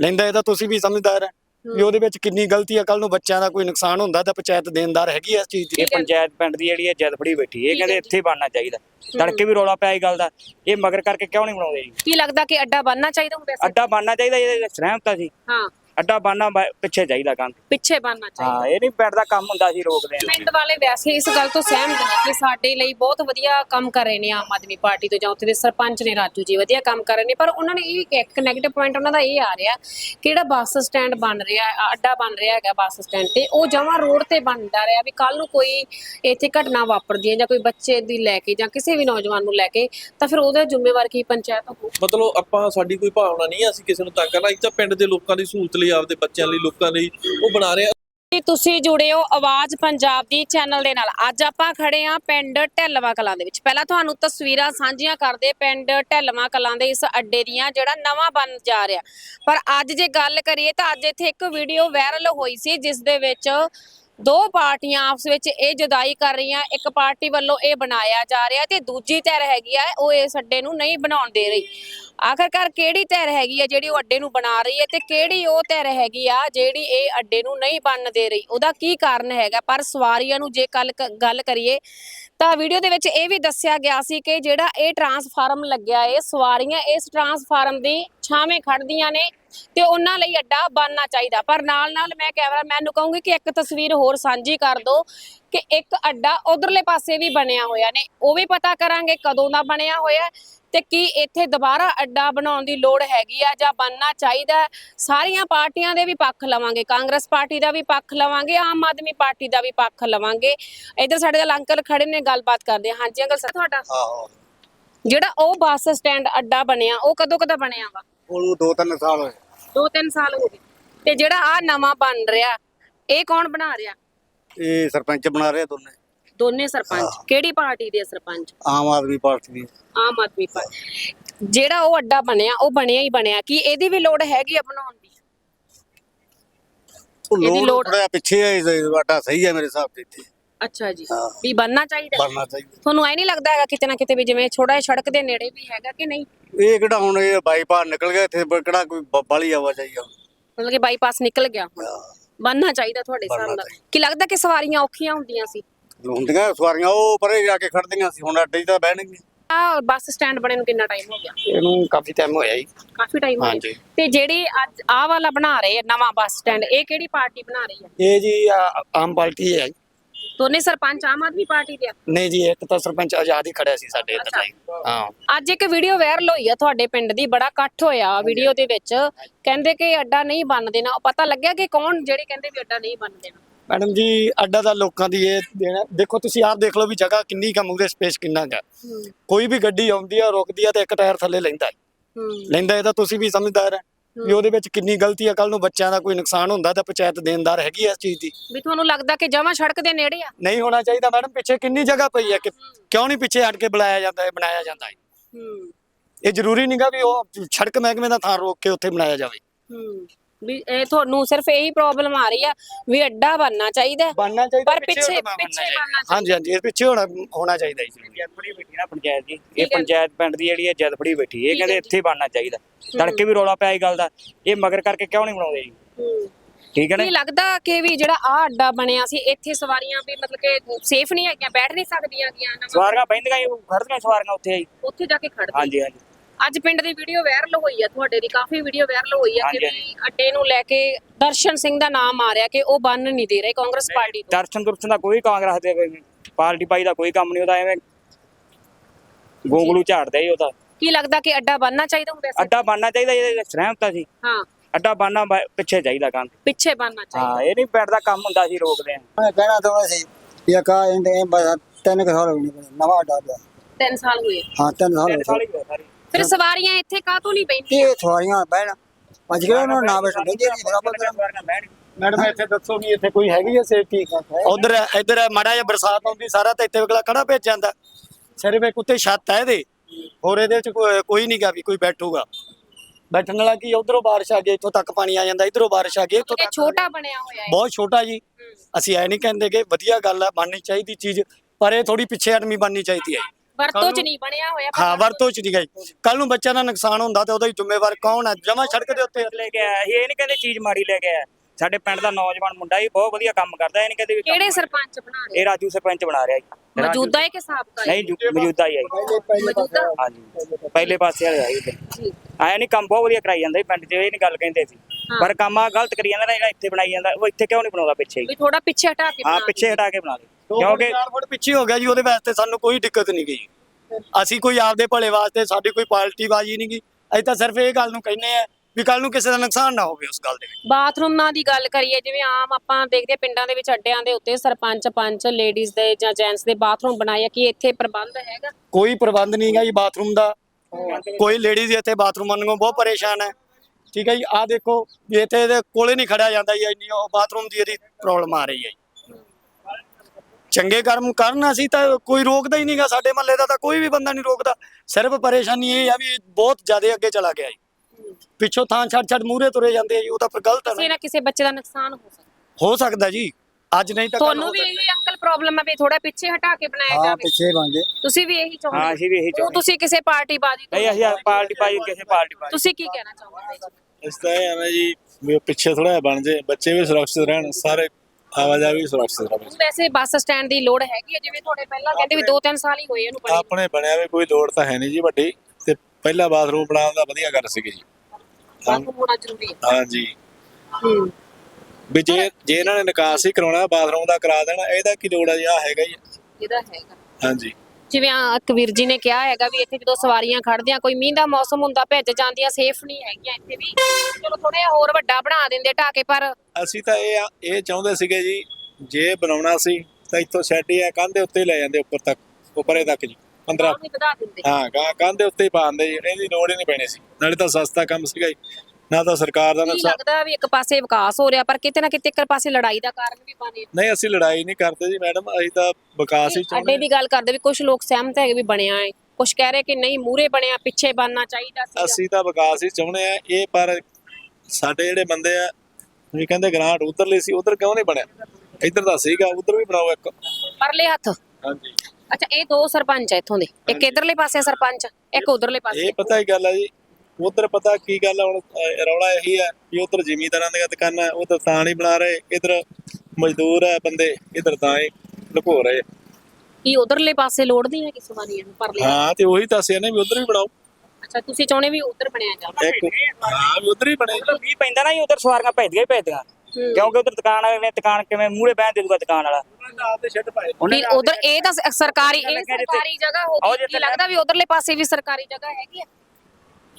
ਲੈਂਦਾ ਇਹਦਾ ਤੁਸੀਂ ਵੀ ਸਮਝਦਾਰ ਹੈ ਵੀ ਉਹਦੇ ਵਿੱਚ ਕਿੰਨੀ ਗਲਤੀ ਆ ਕੱਲ ਨੂੰ ਬੱਚਿਆਂ ਦਾ ਕੋਈ ਨੁਕਸਾਨ ਹੁੰਦਾ ਤਾਂ ਪੰਚਾਇਤ ਦੇਣਦਾਰ ਹੈਗੀ ਆ ਇਸ ਚੀਜ਼ ਦੀ? ਇਹ ਪੰਚਾਇਤ ਪਿੰਡ ਦੀ ਜਿਹੜੀ ਹੈ ਜਦ ਫੜੀ ਬੈਠੀ ਇਹ ਕਹਿੰਦੇ ਇੱਥੇ ਬਣਨਾ ਚਾਹੀਦਾ। ਤੜਕੇ ਵੀ ਰੋਲਾ ਪਿਆ ਇਹ ਗੱਲ ਦਾ। ਇਹ ਮਗਰ ਕਰਕੇ ਕਿਉਂ ਨਹੀਂ ਬਣਾਉਂਦੇ ਜੀ? ਕੀ ਲੱਗਦਾ ਕਿ ਅੱਡਾ ਬੰਨਣਾ ਚਾਹੀਦਾ ਹੁੰਦਾ ਅੱਡਾ ਬਣਨਾ ਚਾਹੀਦਾ ਇਹ ਸਹਿਮਤਾ ਸੀ ਹਾਂ। ਅੱਡਾ ਬਣਨਾ ਬ- ਪਿੱਛੇ ਚਾਹੀਦਾ ਕੰਮ ਪਿੱਛੇ ਬੰਨਣਾ ਚਾਹੀਦਾ। ਹਾਂ ਇਹ ਨਹੀਂ ਪਿੰਡ ਦਾ ਕੰਮ ਹੁੰਦਾ ਸੀ ਰੋਕਦੇ ਆ ਪਿੰਡ ਵਾਲੇ ਵੈਸੇ ਇਸ ਗੱਲ ਤੋਂ ਸਹਿਮਤ ਨੇ ਕਿ ਸਾਡੇ ਲਈ ਬਹੁਤ ਵਧੀਆ ਕੰਮ ਕਰ ਰਹੇ ਨੇ ਆਮ ਆਦਮੀ ਪਾਰਟੀ ਤੋਂ ਜਾਂ ਉੱਥੇ ਦੇ ਸਰਪੰਚ ਨੇ ਰਾਜੂ ਜੀ ਵਧੀਆ ਕੰਮ ਕਰ ਰਹੇ ਨੇ। ਪਰ ਉਹਨਾਂ ਨੇ ਇਹ ਇੱਕ ਨੈਗੇਟਿਵ ਪੁਆਇੰਟ ਉਹਨਾਂ ਦਾ ਇਹ ਆ ਰਿਹਾ ਕਿ ਜਿਹੜਾ ਬੱਸ ਸਟੈਂਡ ਬਣ ਰਿਹਾ ਅੱਡਾ ਬਣ ਰਿਹਾ ਹੈਗਾ ਬੱਸ ਸਟੈਂਡ ਤੇ ਉਹ ਜਮਾਂ ਰੋਡ ਤੇ ਬਣਦਾ ਰਿਹਾ ਵੀ ਕੱਲ ਨੂੰ ਕੋਈ ਇੱਥੇ ਘਟਨਾ ਵਾਪਰਦੀ ਹੈ ਜਾਂ ਕੋਈ ਬੱਚੇ ਦੀ ਲੈ ਕੇ ਜਾਂ ਕਿਸੇ ਵੀ ਨੌਜਵਾਨ ਨੂੰ ਲੈ ਕੇ ਤਾਂ ਫਿਰ ਉਹਦਾ ਜ਼ਿੰਮੇਵਾਰ ਕੀ ਪੰਚਾਇਤ ਹੋਊ? ਮਤਲਬ ਆਪਾਂ ਸਾਡੀ ਕੋਈ ਭਾਵਨਾ ਨਹੀਂ ਹੈ ਅਸੀਂ ਕਿਸੇ ਨੂੰ ਤੰਗ ਕਰਨਾ। ਤਾਂ ਪਿੰਡ ਦੇ ਲੋਕਾਂ ਦੀ ਸਹੂਲਤ ਲਈ ਆਪਦੇ ਬੱਚਿਆਂ ਲਈ ਲੋਕਾਂ ਲਈ ਉਹ ਬਣਾ ਰਹੇ। ਆ ਜੀ, ਤੁਸੀਂ ਜੁੜੇ ਹੋ ਆਵਾਜ਼ ਪੰਜਾਬ ਦੀ ਚੈਨਲ ਦੇ ਨਾਲ। ਅੱਜ ਆਪਾਂ ਖੜੇ ਆ ਪਿੰਡ ਢਿੱਲਵਾ ਕਲਾਂ ਦੇ ਵਿੱਚ। ਪਹਿਲਾਂ ਤੁਹਾਨੂੰ ਤਸਵੀਰਾਂ ਸਾਂਝੀਆਂ ਕਰਦੇ ਪਿੰਡ ਢਿੱਲਵਾ ਕਲਾਂ ਦੇ ਇਸ ਅੱਡੇ ਦੀਆਂ ਜਿਹੜਾ ਨਵਾਂ ਬਣ ਜਾ ਰਿਹਾ। ਪਰ ਅੱਜ ਜੇ ਗੱਲ ਕਰੀਏ ਤਾਂ ਅੱਜ ਇੱਥੇ ਇੱਕ ਵੀਡੀਓ ਵਾਇਰਲ ਹੋਈ ਸੀ ਜਿਸ ਦੇ ਵਿੱਚ ਦੋ ਪਾਰਟੀਆਂ ਆਪਸ ਵਿੱਚ ਇਹ ਜੁਦਾਈ ਕਰ ਰਹੀਆਂ, ਇੱਕ ਪਾਰਟੀ ਵੱਲੋਂ ਇਹ ਬਣਾਇਆ ਜਾ ਰਿਹਾ ਤੇ ਦੂਜੀ ਧਿਰ ਹੈਗੀ ਆ, ਉਹ ਇਸ ਅੱਡੇ ਨੂੰ ਨਹੀਂ ਬਣਾਉਣ ਦੇ ਰਹੀ। ਆਖਰਕਾਰ ਕਿਹੜੀ ਧਿਰ ਹੈਗੀ ਆ ਜਿਹੜੀ ਉਹ ਅੱਡੇ ਨੂੰ ਬਣਾ ਰਹੀ ਹੈ ਤੇ ਕਿਹੜੀ ਉਹ ਧਿਰ ਹੈਗੀ ਆ ਜਿਹੜੀ ਇਹ ਅੱਡੇ ਨੂੰ ਨਹੀਂ ਬਣਨ ਦੇ ਰਹੀ? ਉਹਦਾ ਕੀ ਕਾਰਨ ਹੈਗਾ? ਪਰ ਸਵਾਰੀਆਂ ਨੂੰ ਜੇ ਕੱਲ ਗੱਲ ਕਰੀਏ ਤਾਂ ਵੀਡੀਓ ਦੇ ਵਿੱਚ ਇਹ ਵੀ ਦੱਸਿਆ ਗਿਆ ਸੀ ਕਿ ਜਿਹੜਾ ਇਹ ਟਰਾਂਸਫਾਰਮ ਲੱਗਿਆ ਏ ਸਵਾਰੀਆਂ ਇਸ ਟਰਾਂਸਫਾਰਮ ਦੀ ਛਾਵੇਂ ਖੜਦੀਆਂ ਨੇ ਤੇ ਉਹਨਾਂ ਲਈ ਅੱਡਾ ਬਣਨਾ ਚਾਹੀਦਾ। ਪਰ ਨਾਲ ਨਾਲ ਮੈਂ ਕੈਮਰਾਮੈਨ ਨੂੰ ਕਹੂੰਗੀ ਕਿ ਇੱਕ ਤਸਵੀਰ ਹੋਰ ਸਾਂਝੀ ਕਰ ਦਿਓ ਕਿ ਇੱਕ ਅੱਡਾ ਉਧਰਲੇ ਪਾਸੇ ਵੀ ਬਣਿਆ ਹੋਇਆ ਨੇ। ਉਹ ਵੀ ਪਤਾ ਕਰਾਂਗੇ ਕਦੋਂ ਦਾ ਬਣਿਆ ਹੋਇਆ ਤੇ ਕੀ ਇੱਥੇ ਦੁਬਾਰਾ ਅੱਡਾ ਬਣਾਉਣ ਦੀ ਲੋੜ ਹੈਗੀ ਆ ਜਾਂ ਬਣਨਾ ਚਾਹੀਦਾ? ਸਾਰੀਆਂ ਪਾਰਟੀਆਂ ਦੇ ਵੀ ਪੱਖ ਲਵਾਂਗੇ ਕਾਂਗਰਸ ਪਾਰਟੀ ਦਾ ਵੀ ਪੱਖ ਲਵਾਂਗੇ ਆਮ ਆਦਮੀ ਪਾਰਟੀ ਦਾ ਵੀ ਪੱਖ ਲਵਾਂਗੇ। ਇੱਧਰ ਸਾਡੇ ਨਾਲ ਅੰਕਲ ਖੜੇ ਨੇ ਗੱਲਬਾਤ ਕਰਦੇ ਹਾਂ ਹਾਂਜੀ ਅੰਕਲ ਸਰ ਤੁਹਾਡਾ। ਆਹੋ ਜਿਹੜਾ ਉਹ ਬੱਸ ਸਟੈਂਡ ਅੱਡਾ ਬਣਿਆ ਉਹ ਕਦੋਂ ਕਦੋਂ ਬਣਿਆ ਵਾ? ਦੋ ਤਿੰਨ ਸਾਲ ਹੋਏ। ਦੋ ਤਿੰਨ ਸਾਲ ਹੋ ਗਏ। ਤੇ ਜਿਹੜਾ ਆ ਨਵਾਂ ਬਣ ਰਿਹਾ ਇਹ ਕੌਣ ਬਣਾ ਰਿਹਾ? ਇਹ ਸਰਪੰਚ ਬਣਾ ਰਹੇ ਦੋਨੇ। ਦੋਨੇ ਸਰਪੰਚ। ਕਿਹੜੀ ਪਾਰਟੀ ਦੇ ਆ ਸਰਪੰਚ? ਆਮ ਆਦਮੀ ਪਾਰਟੀ ਦੀ। ਆਮ ਆਦਮੀ ਪਾਰਟੀ ਜਿਹੜਾ ਉਹ ਅੱਡਾ ਬਣਿਆ ਉਹ ਬਣਿਆ ਹੀ ਬਣਿਆ। ਕੀ ਇਹਦੀ ਵੀ ਲੋੜ ਹੈਗੀ ਆ ਬਣਾਉਣ ਦੀ? ਉਹ ਇਹਦੀ ਲੋੜ ਲੋੜ- ਥੋੜਾ ਪਿੱਛੇ ਹੈ ਇਹ ਸਹੀ ਹੈ ਮੇਰੇ ਹਿਸਾਬ ਤੇ ਇੱਥੇ। ਅੱਛਾ ਜੀ। ਹਾਂ। ਵੀ ਬਣਨਾ ਚਾਹੀਦਾ? ਬਣਨਾ ਚਾਹੀਦਾ। ਤੁਹਾਨੂੰ ਐ ਨਹੀਂ ਲੱਗਦਾ ਹੈਗਾ ਕਿਤੇ ਨਾ ਕਿਤੇ ਵੀ ਜਿਵੇਂ ਛੋੜਾ ਜਿਹਾ ਸੜਕ ਦੇ ਨੇੜੇ ਵੀ ਹੈਗਾ ਕਿ ਨਹੀਂ? ਇਹ ਕਿਹੜਾ ਹੁਣ ਇਹ ਬਾਈਪਾਸ ਨਿਕਲ ਗਿਆ ਇੱਥੇ ਬ- ਕਿਹੜਾ ਕੋਈ ਬ- ਬਾਹਲੀ ਆਵਾਜਾਈ ਆ। ਮਤਲਬ ਕਿ ਬਾਈਪਾਸ ਨਿਕਲ ਗਿਆ। ਹੁਣ ਬਣਨਾ ਚਾਹੀਦਾ ਤੁਹਾਡੇ ਹਿਸਾਬ ਬਣਨਾ ਨਾਲ। ਕੀ ਲੱਗਦਾ ਕਿ ਸਵਾਰੀਆਂ ਔਖੀਆਂ ਹੁੰਦੀਆਂ ਸੀ? ਹੁੰਦੀਆਂ ਸਵਾਰੀਆਂ ਉਹ ਪਰੇ ਜਾ ਕੇ ਖੜਦੀਆਂ ਸੀ ਹੁਣ ਅੱਡੇ 'ਚ ਤਾਂ ਬਹਿਣਗੇ ਆ ਬੱਸ ਸਟੈਂਡ ਬਣੇ ਨੂੰ ਕਿੰਨਾ ਟਾਈਮ ਹੋ ਗਿਆ? ਇਹਨੂੰ ਕਾਫੀ ਟਾਈਮ ਹੋਇਆ ਜੀ। ਕਾਫੀ ਟਾਈਮ ਹੋ ਹਾਂਜੀ। ਗਿਆ ਤੇ ਜਿਹੜੀ ਅੱਜ ਆਹ ਵਾਲਾ ਬਣਾ ਰਹੇ ਆ ਨਵਾਂ ਬੱਸ ਸਟੈਂਡ ਇਹ ਕਿਹੜੀ ਪਾਰਟੀ ਬਣਾ ਰਹੀ ਹੈ ਇਹ ਜੀ ਆ, ਆਮ ਪਾਰਟੀ ਹੈ। ਦੋਨੇ ਸਰਪੰਚ ਆਮ ਆਦਮੀ ਪਾਰਟੀ ਦੇ ਆ? ਨਹੀਂ ਜੀ ਇੱਕ ਤਾਂ ਸਰਪੰਚ ਆਜ਼ਾਦ ਹੀ ਖੜਿਆ ਸੀ ਸਾਡੇ ਇੱਧਰ ਹਾਂ। ਅੱਜ ਇੱਕ ਵੀਡੀਓ ਵਾਇਰਲ ਹੋਈ ਆ ਤੁਹਾਡੇ ਪਿੰਡ ਦੀ ਬੜਾ ਇਕੱਠ ਹੋਇਆ ਵੀਡੀਓ ਦੇ ਵਿੱਚ। ਕਹਿੰਦੇ ਕਿ ਅੱਡਾ ਨਹੀਂ ਬੰਨ ਦੇਣਾ। ਪਤਾ ਲੱਗਿਆ ਕਿ ਕੌਣ? ਜਿਹੜੇ ਕਹਿੰਦੇ ਵੀ ਅੱਡਾ ਨਹੀਂ ਬੰਨ ਦੇਣਾ। ਮੈਡਮ ਜੀ ਅੱਡਾ ਦਾ ਲੋਕਾਂ ਦੀ ਇਹ ਦੇਣਾ ਦੇਖੋ ਤੁਸੀਂ ਆਪ ਦੇਖ ਲਓ ਵੀ ਜਗ੍ਹਾ ਕਿੰਨੀ ਕਮ ਉਹਦੇ ਸਪੇਸ ਕਿੰਨਾ ਗਾ ਕੋਈ ਵੀ ਗੱਡੀ ਆਉਂਦੀ ਆ ਰੁਕਦੀ ਆ ਤੇ ਇੱਕ ਟਾਇਰ ਥੱਲੇ ਲੈਂਦਾ। ਹੈ। ਹੂੰ ਲੈਂਦਾ ਇਹਦਾ ਤੁਸੀਂ ਵੀ ਸਮਝਦਾਰ ਹੈ ਵੀ ਉਹਦੇ ਵਿੱਚ ਕਿੰਨੀ ਗਲਤੀ ਆ ਕੱਲ ਨੂੰ ਬੱਚਿਆਂ ਦਾ ਕੋਈ ਨੁਕਸਾਨ ਹੁੰਦਾ ਤਾਂ ਪੰਚਾਇਤ ਦੇਣਦਾਰ ਹੈਗੀ ਆ ਇਸ ਚੀਜ਼ ਦੀ। ਵੀ ਤੁਹਾਨੂੰ ਲੱਗਦਾ ਕਿ ਜਮਾਂ ਸੜਕ ਦੇ ਨੇੜੇ ਆ? ਨਹੀਂ ਹੋਣਾ ਚਾਹੀਦਾ ਮੈਡਮ ਪਿੱਛੇ ਕਿੰਨੀ ਜਗ੍ਹਾ ਪਈ ਹੈ ਕਿ ਕਿਉਂ ਨਹੀਂ ਪਿੱਛੇ ਹਟ ਕੇ ਬੁਲਾਇਆ ਜਾਂਦਾ ਹੈ ਬਣਾਇਆ ਜਾਂਦਾ ਹੈ ਹੂੰ। ਇਹ ਜ਼ਰੂਰੀ ਨਹੀਂਗਾ ਵੀ ਉਹ ਸੜਕ ਮਹਿਕਮੇ ਦਾ ਥਾਂ ਰੋਕ ਕੇ ਉੱਥੇ ਬਣਾਇਆ ਜਾਵੇ। ਹੂੰ। ਵੀ ਇਹ ਤੁਹਾਨੂੰ ਸਿਰਫ ਇਹੀ ਪ੍ਰੋਬਲਮ ਆ ਰਹੀ ਆ ਵੀ ਅੱਡਾ ਬਣਨਾ ਚਾਹੀਦਾ ਹੈ। ਬਣਨਾ ਚਾਹੀਦਾ ਪਰ ਪਿੱਛੇ ਪਿੱਛੇ। ਬਣਨਾ ਚਾਹੀਦਾ। ਹਾਂਜੀ ਹਾਂਜੀ ਇਹ ਪਿੱਛੇ ਹੋਣਾ ਹੋਣਾ ਚਾਹੀਦਾ ਜੀ। ਜਦ ਫੜੀ ਬੈਠੀ ਨਾ ਪੰਚਾਇਤ ਦੀ ਠੀਕ ਇਹ ਹੈ। ਪੰਚਾਇਤ ਪਿੰਡ ਦੀ ਜਿਹੜੀ ਹੈ ਜਦ ਫੜੀ ਬੈਠੀ ਇਹ ਕਹਿੰਦੇ ਇੱਥੇ ਹੀ ਬਣਨਾ ਚਾਹੀਦਾ। ਤੜਕੇ ਵੀ ਰੋਲਾ ਪਿਆ ਇਹ ਗੱਲ ਦਾ ਇਹ ਮਗਰ ਕਰਕੇ ਕਿਉਂ ਨਹੀਂ ਬਣਾਉਂਦੇ ਜੀ? ਹੂੰ। ਠੀਕ ਹੈ ਨਾ? ਕੀ ਲੱਗਦਾ ਕਿ ਵੀ ਜਿਹੜਾ ਆ ਅੱਡਾ ਬਣਿਆ ਸੀ ਇੱਥੇ ਸਵਾਰੀਆਂ ਵੀ ਮਤਲਬ ਕਿ ਸੇਫ ਨਹੀਂ ਹੈਗੀਆਂ ਬੈਠ ਨਹੀਂ ਸਕਦੀਆਂ ਗੀਆਂ ਨਾ ਸਵਾਰੀਆਂ ਬੈਂਦੀਆਂ ਹੀ ਖੜਦੀਆਂ ਸਵਾਰੀਆਂ ਉੱਥੇ ਆਈ। ਉੱਥੇ ਜਾ ਕੇ ਖੜਦੇ ਹਾਂਜੀ ਹਾਂਜੀ। ਅੱਜ ਪਿੰਡ ਦੀ ਵੀਡੀਓ ਵਾਇਰਲ ਹੋਈ ਆ ਤੁਹਾਡੇ ਦੀ ਕਾਫੀ ਵੀਡੀਓ ਵਾਇਰਲ ਹੋਈ ਆ ਕਿ ਹਾਂਜੀ, ਵੀ ਅੱਡੇ ਨੂੰ ਲੈ ਕੇ ਦਰਸ਼ਨ ਸਿੰਘ ਦਾ ਨਾਮ ਆ ਰਿਹਾ ਕਿ ਉਹ ਬੰਨ ਨਹੀਂ ਦੇ ਰਹੇ ਕਾਂਗਰਸ ਪਾਰਟੀ ਤੋਂ। ਦਰਸ਼ਨ ਦੁਰਸ਼ਨ ਦਾ ਕੋਈ ਕਾਂਗਰਸ ਦੇ ਪਾਰਟੀ ਪਾਈ ਦਾ ਕੋਈ ਕੰਮ ਨਹੀਂ ਉਹਦਾ ਐਵੇਂ ਗੋਂਗਲੂ ਝਾੜਦਾ ਹੀ ਉਹਦਾ। ਕੀ ਲੱਗਦਾ ਕਿ ਅੱਡਾ ਬੰਨਣਾ ਚਾਹੀਦਾ ਹੁੰਦਾ ਸੀ? ਅੱਡਾ ਬਣਨਾ ਚਾਹੀਦਾ ਇਹ ਸਹਿਮਤਾ ਸੀ ਹਾਂ। ਅੱਡਾ ਬਣਨਾ ਬ- ਪਿੱਛੇ ਚਾਹੀਦਾ ਕੰਮ। ਪਿੱਛੇ ਬੰਨਣਾ ਚਾਹੀਦਾ। ਹਾਂ ਇਹ ਨਹੀਂ ਪਿੰਡ ਦਾ ਕੰਮ ਹੁੰਦਾ ਸੀ ਰੋਕਦੇ ਆ ਮੈਂ ਕਹਿਣਾ ਚਾਹੁੰਦਾ ਸੀ ਇਹ ਕਾ ਇਹਦੇ ਬਸ ਤਿੰਨ ਕੁ ਸਾਲ ਹੋਏ ਨੇ ਨਵਾਂ ਅੱਡਾ ਪਿਆ। 3 ਸਾਲ ਹੋਏ। ਹਾਂ ਤਿੰਨ ਸਾਲ ਤਿੰਨ ਸਾਲ ਹੋਏ ਹੀ ਹੋਏ ਸਾਰੀ। ਫਿਰ ਸਵਾਰੀਆਂ ਇੱਥੇ ਕਾਹਤੋਂ ਨਹੀਂ ਪੈਂਦੀਆਂ? ਇਹ ਸਵਾਰੀਆਂ ਬਹਿਣ। ਅੱਜ ਕਿਹੜਾ ਉਹਨਾਂ ਨੂੰ ਨਾ ਬੈਠ ਬੈਠੇ ਨਹੀਂ ਬਰਾਬਰ ਸਵਾਰੀਆਂ ਬਹਿਣ। ਮੈਡਮ ਇੱਥੇ ਦੱਸੋ ਵੀ ਇੱਥੇ ਕੋਈ ਹੈਗੀ ਹੈ ਸੇਫਟੀ ਉਧਰ ਇੱਧਰ ਮਾੜਾ ਜਿਹਾ ਬਰਸਾਤ ਆਉਂਦੀ ਸਾਰਾ ਤਾਂ ਇੱਥੇ ਅਗਲਾ ਖੜਾ ਭੇਜ ਜਾਂਦਾ। ਸਿਰਫ ਇੱਕ ਉੱਤੇ ਛੱਤ ਹੈ ਇਹਦੇ। ਹੋਰ ਇਹਦੇ ਵਿੱਚ ਕੋਈ- ਕੋਈ ਨਹੀਂ ਗਾ ਵੀ ਕੋਈ ਬੈਠੂਗਾ। ਬੈਠਣ ਵਾਲਾ ਕੀ ਉਧਰੋਂ ਬਾਰਿਸ਼ ਆ ਗਈ ਇੱਥੋਂ ਤੱਕ ਪਾਣੀ ਆ ਜਾਂਦਾ ਇਧਰੋਂ ਬਾਰਿਸ਼ ਆ ਗਈ ਇੱਥੋਂ ਤੱਕ। ਛੋਟਾ ਬਣਿਆ ਹੋਇਆ ਹੈ। ਬਹੁਤ ਛੋਟਾ ਜੀ। ਅਸੀਂ ਐ ਨਹੀਂ ਕਹਿੰਦੇ ਕਿ ਵਧੀਆ ਗੱਲ ਹੈ ਬਣਨੀ ਚਾਹੀਦੀ ਚੀਜ਼ ਪਰ ਇਹ ਥੋੜੀ ਪਿੱਛੇ ਹਟਮੀ ਬਣਨੀ ਚਾਹੀਦੀ ਹੈ। ਵਰਤੋਂ ਚ ਨਹੀਂ ਬਣਿਆ ਹੋਇਆ ਪਰ ਹਾਂ ਵਰਤੋਂ ਚ ਨਹੀਂ ਗਈ। ਕੱਲ ਨੂੰ ਬੱਚਿਆਂ ਦਾ ਨੁਕਸਾਨ ਹੁੰਦਾ ਤੇ ਉਹਦਾ ਹੀ ਜ਼ਿੰਮੇਵਾਰ ਕੌਣ ਹੈ? ਜਮਾ ਸੜਕ ਦੇ ਉੱਤੇ ਲੈ ਕੇ ਆਇਆ ਸੀ ਇਹ ਨਹੀਂ ਕਹਿੰਦੇ ਚੀਜ਼ ਮਾੜੀ ਲੈ ਕੇ ਆਇਆ। ਸਾਡੇ ਪਿੰਡ ਦਾ ਨੌਜਵਾਨ ਮੁੰਡਾ ਹੀ ਬਹੁਤ ਵਧੀਆ ਕੰਮ ਕਰਦਾ ਇਹ ਨਹੀਂ ਕਹਿੰਦੇ ਵੀ ਕੰਮ ਕਿਹੜੇ। ਸਰਪੰਚ ਬਣਾ ਰਹੇ? ਇਹ ਰਾਜੂ ਸਰਪੰਚ ਬਣਾ ਰਿਹਾ ਜੀ। ਰਾਜੂ- ਮੌਜੂਦਾ ਹੈ ਕਿ ਸਾਬਕਾ ਹੈ ਨਹੀਂ ਜੂ- ਮੌਜੂਦਾ ਹੀ ਹੈ ਜੀ। ਮੌਜੂਦਾ? ਹਾਂਜੀ। ਪਹਿਲੇ ਪਾਸੇ ਵਾਲੇ ਆਏ ਜੀ ਆਇਆ ਨਹੀਂ ਕੰਮ ਬਹੁਤ ਵਧੀਆ ਕਰਾਈ ਜਾਂਦਾ ਜੀ ਪਿੰਡ 'ਚ ਇਹ ਨਹੀਂ ਗੱਲ ਕਹਿੰਦੇ ਸੀ। ਹਾਂ। ਪਰ ਕੰਮ ਆ ਗਲਤ ਕਰੀ ਜਾਂਦਾ ਨਾ ਜਿਹੜਾ ਇੱਥੇ ਬਣਾਈ ਜਾਂਦਾ ਉਹ ਇੱਥੇ ਕਿਉਂ ਨਹੀਂ ਬਣਾਉਂਦਾ ਪਿੱਛੇ ਹੀ? ਵੀ ਥੋੜਾ ਪਿੱਛੇ ਹਟਾ ਕੇ ਹਾਂ ਬਣਾ ਪਿੱਛੇ। ਹਟਾ ਕੇ ਬਣਾ ਦੇ ਕਿਉਂਕਿ ਕਿਉਂਕਿ 4 ਫੁੱਟ ਪਿੱਛੇ ਹੋ ਗਿਆ ਜੀ ਉਹਦੇ ਵਾਸਤੇ ਸਾਨੂੰ ਕੋਈ ਦਿੱਕਤ ਨਹੀਂ ਗਈ। ਅਸੀਂ ਕੋਈ ਆਪਦੇ ਭਲੇ ਵਾਸਤੇ ਸਾਡੀ ਕੋਈ ਪਾਰਟੀ ਬਾਜੀ ਨਹੀਂ ਗਈ। ਅਸੀਂ ਤਾਂ ਸਿਰਫ ਇਹ ਗੱਲ ਨੂੰ ਕਹਿੰਦੇ ਆ ਵੀ ਕੱਲ ਨੂੰ ਕਿਸੇ ਦਾ ਨੁਕਸਾਨ ਨਾ ਹੋਵੇ ਉਸ ਗੱਲ ਦੇ ਵਿੱਚ। ਬਾਥਰੂਮਾਂ ਦੀ ਗੱਲ ਕਰੀਏ ਜਿਵੇਂ ਆਮ ਆਪਾਂ ਦੇਖਦੇ ਪਿੰਡਾਂ ਦੇ ਵਿੱਚ ਅੱਡਿਆਂ ਦੇ ਉੱਤੇ ਸਰਪੰਚ ਪੰਚ ਲੇਡੀਜ਼ ਦੇ ਜਾਂ ਜੈਂਟਸ ਦੇ ਬਾਥਰੂਮ ਬਣਾਏ ਆ ਕਿ ਇੱਥੇ ਪ੍ਰਬੰਧ ਹੈਗਾ? ਕੋਈ ਪ੍ਰਬੰਧ ਨਹੀਂ ਹੈ ਜੀ ਬਾਥਰੂਮ ਦਾ। ਕੋਈ ਲੇਡੀਜ਼ ਇੱਥੇ ਬਾਥਰੂਮਾਂ ਨੂੰ ਬਹੁਤ ਪਰੇਸ਼ਾਨ ਹੈ। ਠੀਕ ਹੈ ਜੀ ਆਹ ਦੇਖੋ ਵੀ ਇੱਥੇ ਇਹਦੇ ਕੋਲੇ ਨਹੀਂ ਖੜਿਆ ਜਾਂਦਾ ਜੀ ਇੰਨੀ ਉਹ ਬਾਥਰੂਮ ਦੀ ਇਹਦੀ ਪ੍ਰੋਬਲਮ ਆ ਰਹੀ ਹੈ ਜੀ। ਚੰਗੇ ਕਰਮ ਕਰਨ ਅਸੀਂ ਤਾਂ ਕੋਈ ਰੋਕਦਾ ਹੀ ਨਹੀਂਗਾ ਸਾਡੇ ਮਹੱਲੇ ਦਾ ਤਾਂ ਕੋਈ ਵੀ ਬੰਦਾ ਨਹੀਂ ਰੋਕਦਾ। ਸਿਰਫ ਪਰੇਸ਼ਾਨੀ ਇਹ ਆ ਵੀ ਬਹੁਤ ਜ਼ਿਆਦਾ ਅੱਗੇ ਚਲਾ ਗਿਆ ਜੀ। ਪਿੱਛੋਂ ਥਾਂ ਛੱਡ ਛੱਡ ਮੂਹਰੇ ਤੁਰੇ ਜਾਂਦੇ ਆ ਜੀ ਉਹ ਤਾਂ ਫਿਰ ਗਲਤ ਹੈ ਕਿਸੇ ਨਾ ਕਿਸੇ ਬੱਚੇ ਦਾ ਨੁਕਸਾਨ ਹੋ ਸਕਦਾ। ਹੋ ਸਕਦਾ ਜੀ। ਅੱਜ ਨਹੀਂ ਤਾਂ ਤੁਹਾਨੂੰ ਹੋ ਵੀ। ਇਹ ਅੰਕਲ ਪ੍ਰੋਬਲਮ ਹੈ ਵੀ ਥੋੜਾ ਪਿੱਛੇ ਹਟਾ ਕੇ ਬਣਾਇਆ ਹਾਂ ਜਾਵੇ। ਪਿੱਛੇ ਬਣ ਗਏ ਤੁਸੀਂ ਵੀ ਇਹੀ ਚਾਹੁੰਦੇ ਹਾਂ ਹੋ? ਅਸੀਂ ਵੀ ਇਹੀ ਚਾਹੁੰਦੇ। ਤੁਸੀਂ ਕਿਸੇ ਪਾਰਟੀ ਬਾਜੀ ਨਹੀਂ ਅਸੀਂ ਪਾਰਟੀ ਪਾਈ ਕਿਸੇ ਪਾਰਟੀ ਪਾਈ ਤੁਸੀਂ ਕੀ ਕਹਿਣਾ ਚਾਹੁੰਦੇ ਇਸ ਤਰ੍ਹਾਂ ਹੈ ਨਾ ਜੀ ਵੀ ਪਿੱਛੇ ਥੋੜਾ ਬਣ ਜੇ। ਬੱਚੇ ਵੀ ਸੁਰੱਖਿਅਤ ਰਹਿਣ ਸਾਰੇ ਆਵਾਜਾਈ ਵੀ ਸੁਰੱਖਿਅਤ ਰਹੇ ਵੈਸੇ ਬੱਸ ਸਟੈਂਡ ਦੀ ਲੋੜ ਹੈਗੀ ਹੈ ਜਿਵੇਂ ਤੁਹਾਡੇ ਪਹਿਲਾਂ ਕਹਿੰਦੇ ਵੀ 2-3 ਸਾਲ ਹੀ ਹੋਏ ਇਹਨੂੰ ਬਣੇ ਆਪਣੇ ਬਣਿਆ ਵੀ ਕੋਈ ਲੋੜ ਤਾਂ ਹੈ ਨਹੀਂ ਜੀ ਵੱਡੀ ਤੇ ਪਹਿਲਾ ਬਾਥਰੂਮ ਬਣਾਉਣ ਦਾ ਵਧੀਆ ਗੱਲ ਸੀਗੀ ਜੀ। ਬਾਥਰੂਮ ਹੋਣਾ ਜ਼ਰੂਰੀ ਹੈ। ਹਾਂਜੀ ਹੂੰ। ਵੀ ਜੇ ਜੇ ਇਹਨਾਂ ਨੇ ਨਿਕਾਸ ਹੀ ਕਰਾਉਣਾ ਬਾਥਰੂਮ ਦਾ ਕਰਾ ਦੇਣਾ ਇਹਦਾ ਕੀ ਲੋੜ ਆ ਜੀ ਆ ਹੈਗਾ ਜੀ ਇਹਦਾ ਹੈਗਾ। ਹਾਂਜੀ ਜਿਵੇਂ ਆ ਕਬੀਰ ਜੀ ਨੇ ਕਿਹਾ ਹੈਗਾ ਵੀ ਇੱਥੇ ਜਦੋਂ ਸਵਾਰੀਆਂ ਖੜਦੀਆਂ ਕੋਈ ਮੀਂਹ ਦਾ ਮੌਸਮ ਹੁੰਦਾ ਭਿੱਜ ਜਾਂਦੀਆਂ ਸੇਫ ਨਹੀਂ ਹੈਗੀਆਂ ਇੱਥੇ ਵੀ। ਚਲੋ ਥੋੜਾ ਜਿਹਾ ਹੋਰ ਵੱਡਾ ਬਣਾ ਦਿੰਦੇ ਢਾਕੇ ਪਰ ਅਸੀਂ ਤਾਂ ਇਹ ਆ- ਇਹ ਚਾਹੁੰਦੇ ਸੀਗੇ ਜੀ ਜੇ ਬਣਾਉਣਾ ਸੀ ਤਾਂ ਇੱਥੋਂ ਛੱਡ ਹੀ ਆ ਕੰਧ ਦੇ ਉੱਤੇ ਹੀ ਲੈ ਜਾਂਦੇ ਉੱਪਰ ਤੱਕ ਉੱਪਰੇ ਤੱਕ ਜੀ 15 ਨਹੀਂ ਵਧਾ ਦਿੰਦੇ। ਹਾਂ ਗਾਂ ਕੰਧ ਦੇ ਉੱਤੇ ਹੀ ਪਾਉਂਦੇ ਜੀ ਇਹਦੀ ਲੋੜ ਹੀ ਨਹੀਂ ਪੈਣੀ ਸੀ। ਨਾਲੇ ਤਾਂ ਸਸਤਾ ਕੰਮ ਸੀਗਾ ਜੀ। ਨਾ ਤਾਂ ਸਰਕਾਰ ਦਾ ਨੁਕਸਾਨ ਲੱਗਦਾ ਵੀ ਇੱਕ ਪਾਸੇ ਵਿਕਾਸ ਹੋ ਰਿਹਾ ਪਰ ਕਿਤੇ ਨਾ ਕਿਤੇ ਇੱਕ ਪਾਸੇ ਲੜਾਈ ਦਾ ਕਾਰਨ ਵੀ ਬਣੇ। ਨਹੀਂ ਅਸੀਂ ਲੜਾਈ ਨਹੀਂ ਕਰਦੇ ਜੀ ਮੈਡਮ ਅਸੀਂ ਤਾਂ ਵਿਕਾਸ ਹੀ ਅੱਡੇ ਚਾਹੁੰਦੇ ਦੀ ਗੱਲ ਕਰਦੇ ਵੀ ਕੁਝ ਲੋਕ ਸਹਿਮਤ ਹੈਗੇ ਵੀ ਬਣਿਆ ਹੈ ਕੁਝ ਕਹਿ ਰਹੇ ਕਿ ਨਹੀਂ ਮੂਰੇ ਬਣਿਆ ਪਿੱਛੇ ਬਣਨਾ ਚਾਹੀਦਾ ਸੀ ਅਸੀਂ ਤਾਂ ਵਿਕਾਸ ਹੀ ਚਾਹੁੰਦੇ ਆ ਇਹ ਪਰ ਸਾਡੇ ਜਿਹੜੇ ਬੰਦੇ ਆ ਵੀ ਕਹਿੰਦੇ ਗ੍ਰਾਂਟ ਉਧਰਲੀ ਸੀ ਉਧਰ ਕਿਉਂ ਨਹੀਂ ਬਣਿਆ? ਇੱਧਰ ਤਾਂ ਸੀਗਾ ਉਧਰ ਵੀ ਬਣਾਓ ਇੱਕ। ਪਰਲੇ ਹੱਥ। ਹਾਂਜੀ। ਅੱਛਾ ਇਹ ਦੋ ਸਰਪੰਚ ਆ ਇੱਥੋਂ ਦੇ। ਇੱਕ ਇਧਰਲੇ ਪਾਸੇ ਸਰਪੰਚ ਇੱਕ ਉਧਰਲੇ ਪਾਸੇ। ਇਹ ਪਤਾ ਹੀ ਗੱਲ ਆ ਜੀ ਉਧਰ ਪਤਾ ਕੀ ਗੱਲ ਹੁਣ ਰੌਲਾ ਇਹੀ ਆ ਕਿ ਉਧਰ ਜ਼ਿਮੀਂਦਾਰਾਂ ਦੀਆਂ ਦੁਕਾਨਾਂ ਉਧਰ ਤਾਂ ਨਹੀਂ ਬਣਾ ਰਹੇ ਇਧਰ ਮਜ਼ਦੂਰ ਆ ਬੰਦੇ ਇਧਰ ਤਾਂ ਹੀ ਲੁਕੋ ਰਹੇ। ਕੀ ਉਧਰਲੇ ਪਾਸੇ ਲੋੜ ਨਹੀਂ ਹੈ ਕਿ ਸਵਾਰੀਆਂ ਨੂੰ ਪਰਲੇ ਹੱਥ? ਹਾਂ ਤੇ ਉਹੀ ਤਾਂ ਅਸੀਂ ਨੇ ਵੀ ਉਧਰ ਵੀ ਬਣਾਓ। ਅੱਛਾ ਤੁਸੀਂ ਚਾਹੁੰਦੇ ਵੀ ਉਧਰ ਬਣਿਆ ਜਾਵੇ? ਇੱਕ ਹਾਂ ਵੀ ਉਧਰ ਹੀ ਬਣੇ। ਮੀਂਹ ਪੈਂਦਾ ਨਾ ਜੀ ਉਧਰ ਸਵਾਰੀਆਂ ਭੇਜਦੀਆਂ ਹੀ ਭੇਜਦੀਆਂ। ਕਿਉਂਕਿ ਉਧਰ ਦੁਕਾਨ ਵਾਲੇ ਨੇ ਦੁਕਾਨ ਕਿਵੇਂ ਮੂਹਰੇ ਬਹਿਣ ਦੇ ਦੂਗਾ ਦੁਕਾਨ ਵਾਲਾ। ਉਹਨੇ ਵੀ ਉਧਰ ਇਹ ਤਾਂ ਸਰਕਾਰੀ ਇਹ ਸਰਕਾਰੀ ਜਗ੍ਹਾ ਹੋਗੀ ਲੱਗਦਾ ਵੀ ਉਧਰਲੇ ਪਾਸੇ ਵੀ ਸਰਕਾਰੀ ਜਗ੍ਹਾ ਹੈਗੀ ਆ?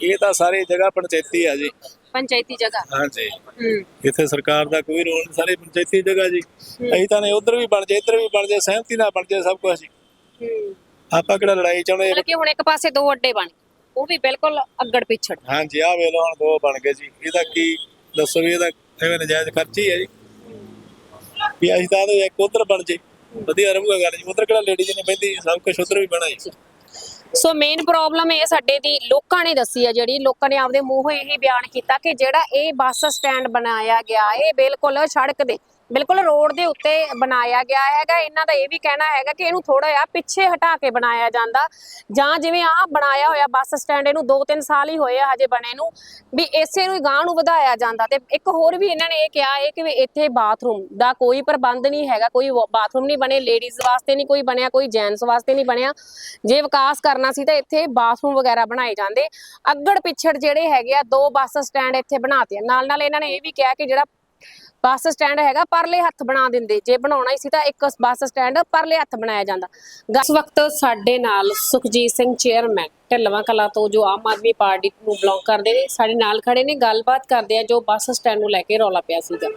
ਇਹ ਤਾਂ ਸਾਰੀ ਜਗ੍ਹਾ ਪੰਚਾਇਤੀ ਆ ਜੀ। ਪੰਚਾਇਤੀ ਜਗ੍ਹਾ। ਹਾਂਜੀ। ਹੂੰ। ਇੱਥੇ ਸਰਕਾਰ ਦਾ ਕੋਈ ਰੋਲ ਨਹੀਂ ਸਾਰੀ ਪੰਚਾਇਤੀ ਜਗ੍ਹਾ ਜੀ। ਅਸੀਂ ਤਾਂ ਨੇ ਉਧਰ ਵੀ ਬਣ ਜਾਏ ਇੱਧਰ ਵੀ ਬਣ ਜਾਏ ਸਹਿਮਤੀ ਨਾਲ ਬਣ ਜਾਏ ਸਭ ਕੁਝ ਜੀ। ਹੂੰ। ਆਪਾਂ ਕਿਹੜਾ ਲੜਾਈ ਚਾਹੁੰਦੇ ਮਤਲਬ ਕਿ ਹੁਣ ਇੱਕ ਪਾਸੇ ਦੋ ਅੱਡੇ ਬਣ ਗਏ ਉਹ ਵੀ ਬਿਲਕੁਲ ਅੱਗੜ ਪਿੱਛੜ। ਹਾਂਜੀ ਆ ਵੇਲੋ ਹੁਣ ਦੋ ਬਣ ਗਏ ਜੀ। ਇਹਦਾ ਕੀ ਦੱਸੋ ਵੀ ਇਹਦਾ ਐਵੇਂ ਨਜਾਇਜ਼ ਖਰਚ ਹੀ ਜੀ। ਵੀ ਅਸੀਂ ਤਾਂ ਇੱਕ ਉਧਰ ਬਣ ਜੇ ਵਧੀਆ ਰਹੂਗਾ ਗੱਲ ਜੀ। ਉਧਰ ਕਿਹੜਾ ਲੇਡੀ ਜੀ ਨੇ ਬੈਂਦੀ ਸਭ ਕੁਝ ਉਧਰ ਵੀ ਬਣਾ ਜੀ। ਸੋ ਮੇਨ ਪ੍ਰੋਬਲਮ ਇਹ ਸਾਡੇ ਦੀ ਲੋਕਾਂ ਨੇ ਦੱਸੀ ਹੈ ਜਿਹੜੀ ਲੋਕਾਂ ਨੇ ਆਪਦੇ ਮੂੰਹੋਂ ਇਹੀ ਬਿਆਨ ਕੀਤਾ ਕਿ ਜਿਹੜਾ ਇਹ ਬੱਸ ਸਟੈਂਡ ਬਣਾਇਆ ਗਿਆ, ਇਹ ਬਿਲਕੁਲ ਸੜਕ ਦੇ ਬਿਲਕੁਲ ਰੋਡ ਦੇ ਉੱਤੇ ਬਣਾਇਆ ਗਿਆ ਹੈਗਾ। ਇਹਨਾਂ ਦਾ ਇਹ ਵੀ ਕਹਿਣਾ ਹੈਗਾ ਕਿ ਇਹਨੂੰ ਥੋੜਾ ਜਿਹਾ ਪਿੱਛੇ ਹਟਾ ਕੇ ਬਣਾਇਆ ਜਾਂਦਾ। ਜਾਂ ਜਿਵੇਂ ਆ ਬਣਾਇਆ ਹੋਇਆ ਬੱਸ ਸਟੈਂਡ, ਇਹਨੂੰ 2-3 ਸਾਲ ਹੀ ਹੋਏ ਆ ਹਜੇ ਬਣੇ ਨੂੰ, ਵੀ ਇਸੇ ਨੂੰ ਹੀ ਨੂੰ ਵਧਾਇਆ ਜਾਂਦਾ। ਤੇ ਇੱਕ ਹੋਰ ਵੀ ਇਹਨਾਂ ਨੇ ਇਹ ਕਿਹਾ ਹੈ ਕਿ ਇੱਥੇ ਬਾਥਰੂਮ ਦਾ ਕੋਈ ਪ੍ਰਬੰਧ ਨਹੀਂ ਹੈਗਾ, ਕੋਈ ਬਾਥਰੂਮ ਨਹੀਂ ਬਣੇ, ਲੇਡੀਜ਼ ਵਾਸਤੇ ਨਹੀਂ ਕੋਈ ਬਣਿਆ, ਕੋਈ ਜੈਂਟਸ ਵਾਸਤੇ ਨਹੀਂ ਬਣਿਆ। ਜੇ ਵਿਕਾਸ ਕਰਨਾ ਸੀ ਤਾਂ ਇੱਥੇ ਬਾਥਰੂਮ ਵਗੈਰਾ ਬਣਾਏ ਜਾਂਦੇ। ਅੱਗੜ ਪਿੱਛੜ ਜਿਹੜੇ ਹੈਗੇ ਆ, ਦੋ ਬੱਸ ਸਟੈਂਡ ਇੱਥੇ ਬਣਾਤੇ ਆ ਨਾਲ ਨਾਲ ਇਹਨਾਂ ਨੇ ਇਹ ਵੀ ਕਿਹਾ ਕਿ ਜਿਹੜਾ ਬੱਸ ਸਟੈਂਡ ਹੈਗਾ ਪਰਲੇ ਹੱਥ ਬਣਾ ਦਿੰਦੇ। ਜੇ ਬਣਾਉਣਾ ਹੀ ਸੀ ਤਾਂ ਇੱਕ ਬੱਸ ਸਟੈਂਡ ਪਰਲੇ ਹੱਥ ਬਣਾਇਆ ਜਾਂਦਾ। ਇਸ ਵਕਤ ਸਾਡੇ ਨਾਲ ਸੁਖਜੀਤ ਸਿੰਘ ਚੇਅਰਮੈਨ ਢਿੱਲਵਾਂ ਕਲਾ ਤੋਂ ਜੋ ਆਮ ਆਦਮੀ ਪਾਰਟੀ ਨੂੰ ਬਿਲੋਂਗ ਕਰਦੇ ਨੇ ਸਾਡੇ ਨਾਲ ਖੜੇ ਨੇ। ਗੱਲਬਾਤ ਕਰਦੇ ਆ ਜੋ ਬੱਸ ਸਟੈਂਡ ਨੂੰ ਲੈ ਕੇ ਰੌਲਾ ਪਿਆ ਸੀਗਾ।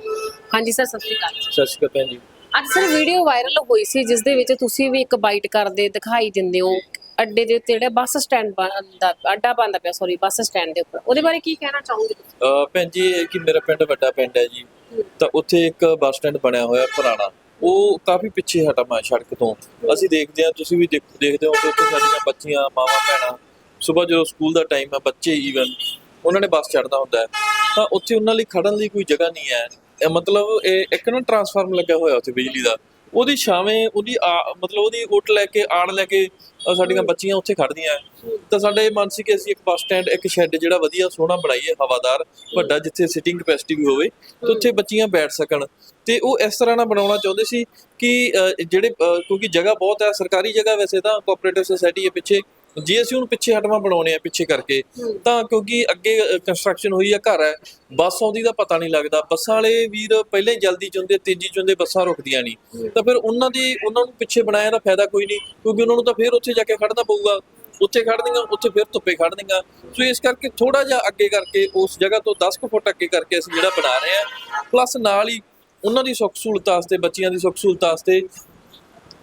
ਹਾਂਜੀ ਸਰ ਸਤਿ ਸ਼੍ਰੀ ਅਕਾਲ ਸਤਿ ਸ਼੍ਰੀ ਅਕਾਲ ਜੀ। ਅੱਜ ਸਰ ਵੀਡੀਓ ਵਾਇਰਲ ਹੋਈ ਸੀ ਜਿਸ ਦੇ ਵਿੱਚ ਤੁਸੀਂ ਵੀ ਇੱਕ ਬਾਈਟ ਕਰਦੇ ਦਿਖਾਈ ਦਿੰਦੇ ਹੋ। ਅੱਡੇ ਦੇ ਉੱਤੇ ਜਿਹੜਾ ਬੱਸ ਸਟੈਂਡ ਦਾ ਅੱਡਾ ਬੰਦਾ ਪਿਆ ਸੌਰੀ ਬੱਸ ਸਟੈਂਡ ਦੇ ਉੱਪਰ। ਉਹਦੇ ਬਾਰੇ ਕੀ ਕਹਿਣਾ ਚਾਹੋਗੇ ਅਹ ਭੈਣ ਜੀ ਇਹ ਕਿ ਮੇਰਾ ਪਿੰਡ ਵੱਡਾ ਪਿੰਡ ਹੈ ਜੀ ਤਾਂ ਉੱਥੇ ਇੱਕ ਬੱਸ ਸਟੈਂਡ ਬਣਿਆ ਹੋਇਆ ਪੁਰਾਣਾ। ਉਹ ਕਾਫੀ ਪਿੱਛੇ ਹਟਮਾ ਸੜਕ ਤੋਂ। ਅਸੀਂ ਦੇਖਦੇ ਹਾਂ ਤੁਸੀਂ ਵੀ ਦੇਖ- ਦੇਖਦੇ ਹੋ ਕਿ ਉੱਥੇ ਸਾਡੀਆਂ ਬੱਚੀਆਂ ਮਾਵਾਂ ਭੈਣਾਂ ਸਵੇਰ ਜਦੋਂ ਸਕੂਲ ਦਾ ਟਾਈਮ ਹੈ ਬੱਚੇ ਈਵਨ ਉਹਨਾਂ ਨੇ ਬੱਸ ਚੜ੍ਹਨਾ ਹੁੰਦਾ ਹੈ। ਤਾਂ ਉੱਥੇ ਉਹਨਾਂ ਲਈ ਖੜਨ ਲਈ ਕੋਈ ਜਗ੍ਹਾ ਨਹੀਂ ਹੈ। ਇਹ ਮਤਲਬ ਇਹ ਇੱਕ ਨਾ ਟਰਾਂਸਫਾਰਮ ਲੱਗਿਆ ਹੋਇਆ ਉੱਥੇ ਬਿਜਲੀ ਦਾ। ਉਹਦੀ ਛਾਵੇਂ ਉਹਦੀ ਆ- ਮਤਲਬ ਉਹਦੀ ਓਟ ਲੈ ਕੇ ਆੜ ਲੈ ਕੇ ਅ, ਸਾਡੀਆਂ ਬੱਚੀਆਂ ਉੱਥੇ ਖੜਦੀਆਂ ਹੈ। ਤਾਂ ਸਾਡੇ ਮਨ ਸੀ ਕਿ ਅਸੀਂ ਇੱਕ ਬੱਸ ਸਟੈਂਡ ਇੱਕ ਸ਼ੈੱਡ ਜਿਹੜਾ ਵਧੀਆ ਸੋਹਣਾ ਬਣਾਈਏ ਹਵਾਦਾਰ ਵੱਡਾ ਜਿੱਥੇ ਸਿਟਿੰਗ ਕੈਪੈਸਿਟੀ ਵੀ ਹੋਵੇ ਤੇ ਉੱਥੇ ਬੱਚੀਆਂ ਬੈਠ ਸਕਣ। ਤੇ ਉਹ ਇਸ ਤਰ੍ਹਾਂ ਨਾਲ ਬਣਾਉਣਾ ਚਾਹੁੰਦੇ ਸੀ ਕਿ ਅ, ਜਿਹੜੇ ਅ, ਕਿਉਂਕਿ ਜਗ੍ਹਾ ਬਹੁਤ ਹੈ ਸਰਕਾਰੀ ਜਗ੍ਹਾ ਵੈਸੇ ਤਾਂ ਕੋਆਪਰੇਟਿਵ ਸੁਸਾਇਟੀ ਹੈ ਪਿੱਛੇ ਜੇ ਅਸੀਂ ਉਹਨੂੰ ਪਿੱਛੇ ਹਟਵਾ ਬਣਾਉਣੇ ਆ ਪਿੱਛੇ ਕਰਕੇ ਤਾਂ ਕਿਉਂਕਿ ਅੱਗੇ ਕੰਸਟਰਕਸ਼ਨ ਹੋਈ ਆ ਘਰ ਹੈ ਬੱਸ ਆਉਂਦੀ ਦਾ ਪਤਾ ਨਹੀਂ ਲੱਗਦਾ। ਬੱਸਾਂ ਵਾਲੇ ਵੀਰ ਪਹਿਲੇ ਹੀ ਜਲਦੀ ਚ ਹੁੰਦੇ ਤੇਜ਼ੀ ਚ ਹੁੰਦੇ ਬੱਸਾਂ ਰੁਕਦੀਆਂ ਨਹੀਂ। ਤਾਂ ਫਿਰ ਉਹਨਾਂ ਦੀ ਉਹਨਾਂ ਨੂੰ ਪਿੱਛੇ ਬਣਾਇਆ ਦਾ ਫਾਇਦਾ ਕੋਈ ਨਹੀਂ ਕਿਉਂਕਿ ਉਹਨਾਂ ਨੂੰ ਤਾਂ ਫਿਰ ਉੱਥੇ ਜਾ ਕੇ ਖੜਨਾ ਪਊਗਾ। ਉੱਥੇ ਖੜਦੀਆਂ ਉੱਥੇ ਫਿਰ ਧੁੱਪੇ ਖੜਦੀਆਂ ਸੋ ਇਸ ਕਰਕੇ ਥੋੜਾ ਜਿਹਾ ਅੱਗੇ ਕਰਕੇ ਉਸ ਜਗ੍ਹਾ ਤੋਂ 10 ਕੁ ਫੁੱਟ ਅੱਗੇ ਕਰਕੇ ਅਸੀਂ ਜਿਹੜਾ ਬਣਾ ਰਹੇ ਹਾਂ ਪਲੱਸ ਨਾਲ ਹੀ ਉਹਨਾਂ ਦੀ ਸੁੱਖ ਸਹੂਲਤ ਵਾਸਤੇ ਬੱਚਿਆਂ ਦੀ ਸੁੱਖ ਸਹੂਲਤ ਵਾਸਤੇ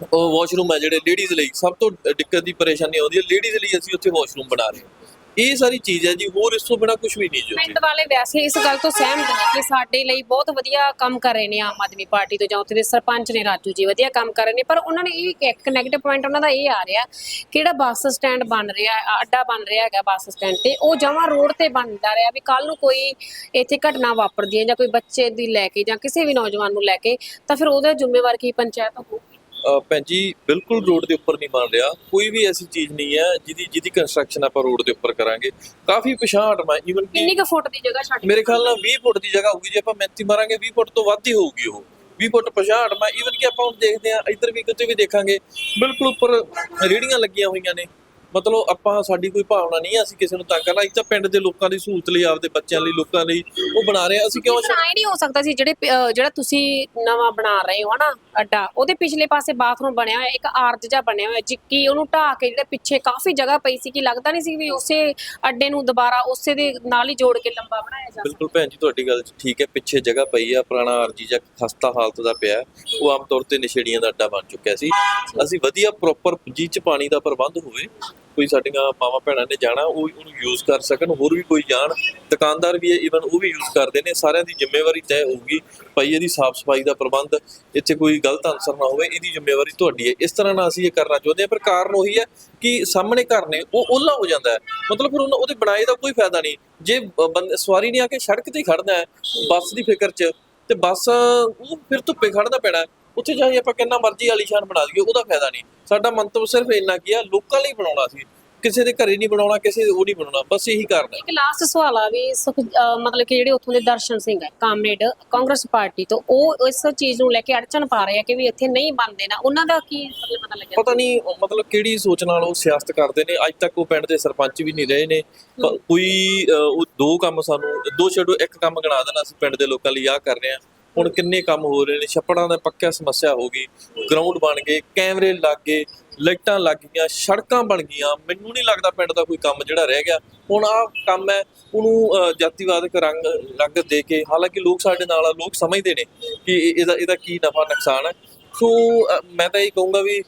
ਉਹ ਵਾਸ਼ਰੂਮ ਹੈ ਜਿਹੜੇ ਲੇਡੀਜ਼ ਲਈ ਸਭ ਤੋਂ ਦਿੱਕਤ ਦੀ ਪਰੇਸ਼ਾਨੀ ਆਉਂਦੀ ਹੈ। ਲੇਡੀਜ਼ ਲਈ ਅਸੀਂ ਉੱਥੇ ਵਾਸ਼ਰੂਮ ਬਣਾ ਰਹੇ ਹਾਂ। ਇਹ ਸਾਰੀ ਚੀਜ਼ ਹੈ ਜੀ, ਹੋਰ ਇਸ ਤੋਂ ਬਿਨਾ ਕੁਝ ਵੀ ਨਹੀਂ ਜੀ ਪਿੰਡ ਵਾਲੇ ਵੈਸੇ ਇਸ ਗੱਲ ਤੋਂ ਸਹਿਮਤ ਨੇ ਕਿ ਸਾਡੇ ਲਈ ਬਹੁਤ ਵਧੀਆ ਕੰਮ ਕਰ ਰਹੇ ਨੇ ਆਮ ਆਦਮੀ ਪਾਰਟੀ ਤੋਂ ਜਾਂ ਉੱਥੇ ਦੇ ਸਰਪੰਚ ਨੇ ਰਾਜੂ ਜੀ ਵਧੀਆ ਕੰਮ ਕਰ ਰਹੇ ਨੇ। ਪਰ ਉਹਨਾਂ ਨੇ ਇਹ ਇੱਕ ਨੈਗੇਟਿਵ ਪੁਆਇੰਟ ਉਹਨਾਂ ਦਾ ਇਹ ਆ ਰਿਹਾ ਕਿ ਬੱਸ ਸਟੈਂਡ ਬਣ ਰਿਹਾ, ਅੱਡਾ ਬਣ ਰਿਹਾ ਹੈਗਾ ਬੱਸ ਸਟੈਂਡ ਤੇ। ਉਹ ਜਮਾਂ ਰੋਡ ਤੇ ਬਣਦਾ ਰਿਹਾ ਵੀ ਕੱਲ ਨੂੰ ਕੋਈ ਇੱਥੇ ਘਟਨਾ ਵਾਪਰਦੀ ਹੈ ਜਾਂ ਕੋਈ ਬੱਚੇ ਦੀ ਲੈ ਕੇ ਜਾਂ ਕਿਸੇ ਵੀ ਨੌਜਵਾਨ ਨੂੰ ਲੈ ਕੇ, ਤਾਂ ਫਿਰ ਉਹਦਾ ਜ਼ਿੰਮੇਵਾਰ ਕੀ ਪੰਚਾਇਤ ਹੋਊਗੀ? ਭੈਣ ਜੀ ਬਿਲਕੁਲ ਰੋਡ ਦੇ ਉੱਪਰ ਨਹੀਂ ਬਣ ਰਿਹਾ। ਕੋਈ ਵੀ ਐਸੀ ਚੀਜ਼ ਨਹੀਂ ਹੈ ਜਿਹਦੀ ਜਿਹਦੀ ਕੰਸਟਰਕਸ਼ਨ ਆਪਾਂ ਰੋਡ ਦੇ ਉੱਪਰ ਕਰਾਂਗੇ। ਕਾਫੀ ਪਛਾਣ ਈਵਨ ਕਿ ਕਿੰਨੀ ਕੁ ਫੁੱਟ ਦੀ ਜਗ੍ਹਾ ਛੱਡ ਮੇਰੇ ਖਿਆਲ ਨਾਲ 20 ਫੁੱਟ ਦੀ ਜਗ੍ਹਾ ਹੋਊਗੀ ਜੇ ਆਪਾਂ ਮਿਹਨਤੀ ਮਾਰਾਂਗੇ 20 ਫੁੱਟ ਤੋਂ ਵੱਧ ਹੀ ਹੋਊਗੀ ਉਹ। 20 ਫੁੱਟ ਪਛਾਣ ਹਟਮਾ ਈਵਨ ਕਿ ਆਪਾਂ ਹੁਣ ਦੇਖਦੇ ਹਾਂ ਇੱਧਰ ਵੀ ਕਿਤੇ ਵੀ ਦੇਖਾਂਗੇ ਬਿਲਕੁਲ ਉੱਪਰ ਰੇੜੀਆਂ ਲੱਗੀਆਂ ਹੋਈਆਂ ਨੇ। ਮਤਲਬ ਆਪਾਂ ਸਾਡੀ ਕੋਈ ਭਾਵਨਾ ਨਹੀਂ ਅਸੀਂ ਕਿਸੇ ਨੂੰ ਤੰਗ ਕਰਨਾ। ਅਸੀਂ ਤਾਂ ਪਿੰਡ ਦੇ ਲੋਕਾਂ ਦੀ ਸਹੂਲਤ ਲਈ ਆਪਦੇ ਬੱਚਿਆਂ ਲਈ ਲੋਕਾਂ ਲਈ ਉਹ ਬਣਾ ਰਹੇ ਅਸੀਂ ਕਿਉਂ ਆਏ ਨਹੀਂ ਹੋ ਸਕਦਾ ਸੀ ਜਿਹੜੇ ਅਹ ਜਿਹੜਾ ਤੁਸੀਂ ਨਵਾਂ ਬਣਾ ਰਹੇ ਹੋ ਹਨਾ ਅੱਡਾ ਉਹਦੇ ਪਿਛਲੇ ਪਾਸੇ ਬਾਥਰੂਮ ਬਣਿਆ ਹੋਇਆ ਇੱਕ ਆਰਜ ਜਿਹਾ ਬਣਿਆ ਹੋਇਆ ਜਿੱਕੀ ਉਹਨੂੰ ਢਾਹ ਕੇ ਜਿਹੜੇ ਪਿੱਛੇ ਕਾਫੀ ਜਗ੍ਹਾ ਪਈ ਸੀ ਕਿ ਲੱਗਦਾ ਨਹੀਂ ਸੀ ਵੀ ਉਸੇ ਅੱਡੇ ਨੂੰ ਦੁਬਾਰਾ ਉਸੇ ਦੇ ਨਾਲ ਹੀ ਜੋੜ ਕੇ ਲੰਬਾ ਬਣਾਇਆ ਜਾ ਬਿਲਕੁਲ ਭੈਣ ਜੀ ਤੁਹਾਡੀ ਗੱਲ ਠੀਕ ਹੈ। ਪਿੱਛੇ ਜਗ੍ਹਾ ਪਈ ਆ ਪੁਰਾਣਾ ਆਰਜੀ ਜਾਂ ਖਸਤਾ ਹਾਲਤ ਦਾ ਪਿਆ। ਹੈ। ਉਹ ਆਮ ਤੌਰ ਤੇ ਨਸ਼ੇੜੀਆਂ ਦਾ ਅੱਡਾ ਬਣ ਚੁੱਕਿਆ ਸੀ। ਅਸੀਂ ਵਧੀਆ ਪ੍ਰੋਪਰ ਜੀ ਚ ਪਾਣੀ ਦਾ ਪ੍ਰਬੰਧ ਹੋਵੇ ਕੋਈ ਸਾਡੀਆਂ ਮਾਵਾਂ ਭੈਣਾਂ ਨੇ ਜਾਣਾ, ਉਹ ਉਹਨੂੰ ਯੂਜ਼ ਕਰ ਸਕਣ, ਹੋਰ ਵੀ ਕੋਈ ਜਾਣ। ਦੁਕਾਨਦਾਰ ਵੀ ਹੈ ਈਵਨ ਉਹ ਵੀ ਯੂਜ਼ ਕਰਦੇ ਨੇ, ਸਾਰਿਆਂ ਦੀ ਜ਼ਿੰਮੇਵਾਰੀ ਤੈਅ ਹੋਊਗੀ। ਭਾਈ, ਇਹਦੀ ਸਾਫ਼ ਸਫ਼ਾਈ ਦਾ ਪ੍ਰਬੰਧ, ਇੱਥੇ ਕੋਈ ਗਲਤ ਅਨਸਰ ਨਾ ਹੋਵੇ, ਇਹਦੀ ਜ਼ਿੰਮੇਵਾਰੀ ਤੁਹਾਡੀ ਹੈ। ਇਸ ਤਰ੍ਹਾਂ ਨਾਲ ਅਸੀਂ ਇਹ ਕਰਨਾ ਚਾਹੁੰਦੇ ਹਾਂ, ਪਰ ਕਾਰਨ ਉਹੀ ਹੈ ਕਿ ਸਾਹਮਣੇ ਘਰ ਨੇ, ਉਹ ਓਲਾ ਹੋ ਜਾਂਦਾ ਹੈ। ਮਤਲਬ ਫਿਰ ਉਹਨਾਂ, ਉਹਦੇ ਬਣਾਏ ਦਾ ਕੋਈ ਫਾਇਦਾ ਨਹੀਂ। ਜੇ ਬ- ਸਵਾਰੀ ਨਹੀਂ ਆ ਕੇ ਸੜਕ ਤੇ ਖੜਨਾ ਹੈ, ਬੱਸ ਦੀ ਫਿਕਰ 'ਚ, ਤੇ ਬੱਸ, ਉਹ ਫਿਰ ਧੁੱਪੇ ਖੜਨਾ ਪੈਣਾ ਉੱਥੇ ਚਾਹੇ ਆਪਾਂ ਕਿੰਨਾ ਮਰਜ਼ੀ ਆਲੀਸ਼ਾਨ ਬਣਾ ਦਈਏ ਉਹਦਾ ਫਾਇਦਾ ਨਹੀਂ। ਸਾਡਾ ਮੰਤਵ ਸਿਰਫ ਇੰਨਾ ਕੀ ਆ ਲੋਕਾਂ ਲਈ ਬਣਾਉਣਾ ਸੀ। ਕਿਸੇ ਦੇ ਘਰੇ ਨਹੀਂ ਬਣਾਉਣਾ ਕਿਸੇ ਦੇ ਉਹ ਨਹੀਂ ਬਣਾਉਣਾ ਬਸ ਇਹੀ ਕਾਰਨ ਹੈ ਇੱਕ ਲਾਸਟ ਸਵਾਲ ਆ ਵੀ ਸੁਖ ਮਤਲਬ ਕਿ ਜਿਹੜੇ ਉੱਥੋਂ ਦੇ ਦਰਸ਼ਨ ਸਿੰਘ ਹੈ ਕਾਮਰੇਡ ਕਾਂਗਰਸ ਪਾਰਟੀ ਤੋਂ ਉਹ ਇਸ ਚੀਜ਼ ਨੂੰ ਲੈ ਕੇ ਅੜਚਨ ਪਾ ਰਹੇ ਆ ਕਿ ਵੀ ਇੱਥੇ ਨਹੀਂ ਬਣਦੇ ਨਾ ਉਹਨਾਂ ਦਾ ਕੀ ਮਤਲਬ ਪਤਾ ਲੱਗਿਆ? ਪਤਾ ਨਹੀਂ ਮਤਲਬ ਕਿਹੜੀ ਸੋਚ ਨਾਲ ਉਹ ਸਿਆਸਤ ਕਰਦੇ ਨੇ ਅੱਜ ਤੱਕ ਉਹ ਪਿੰਡ ਦੇ ਸਰਪੰਚ ਵੀ ਨਹੀਂ ਰਹੇ ਨੇ। ਕੋਈ ਉਹ ਦੋ ਕੰਮ ਸਾਨੂੰ ਦੋ ਛੱਡੋ ਇੱਕ ਕੰਮ ਗਣਾ ਦੇਣਾ ਅਸੀਂ ਪਿੰਡ ਦੇ ਲੋਕਾਂ ਲਈ ਆਹ ਕਰ ਰਹੇ ਹਾਂ ਹੁਣ ਕਿੰਨੇ ਕੰਮ ਹੋ ਰਹੇ ਨੇ? ਛੱਪੜਾਂ ਦਾ ਪੱਕਾ ਸਮੱਸਿਆ ਹੋ ਗਈ ਗਰਾਊਂਡ ਬਣ ਗਏ ਕੈਮਰੇ ਲੱਗ ਗਏ ਲਾਈਟਾਂ ਲੱਗ ਗਈਆਂ ਸੜਕਾਂ ਬਣ ਗਈਆਂ। ਮੈਨੂੰ ਨਹੀਂ ਲੱਗਦਾ ਪਿੰਡ ਦਾ ਕੋਈ ਕੰਮ ਜਿਹੜਾ ਰਹਿ ਗਿਆ। ਹੁਣ ਆਹ ਕੰਮ ਹੈ ਉਹਨੂੰ ਜਾਤੀਵਾਦਕ ਰੰਗ ਰੰਗ ਦੇ ਕੇ ਹਾਲਾਂਕਿ ਲੋਕ ਸਾਡੇ ਨਾਲ ਆ ਲੋਕ ਸਮਝਦੇ ਨੇ ਕਿ ਇਹ- ਇਹਦਾ ਇਹਦਾ ਕੀ ਨਫਾ ਨੁਕਸਾਨ ਹੈ। ਸੋ ਮੈਂ ਤਾਂ ਇਹ ਕਹੂੰਗਾ ਵੀ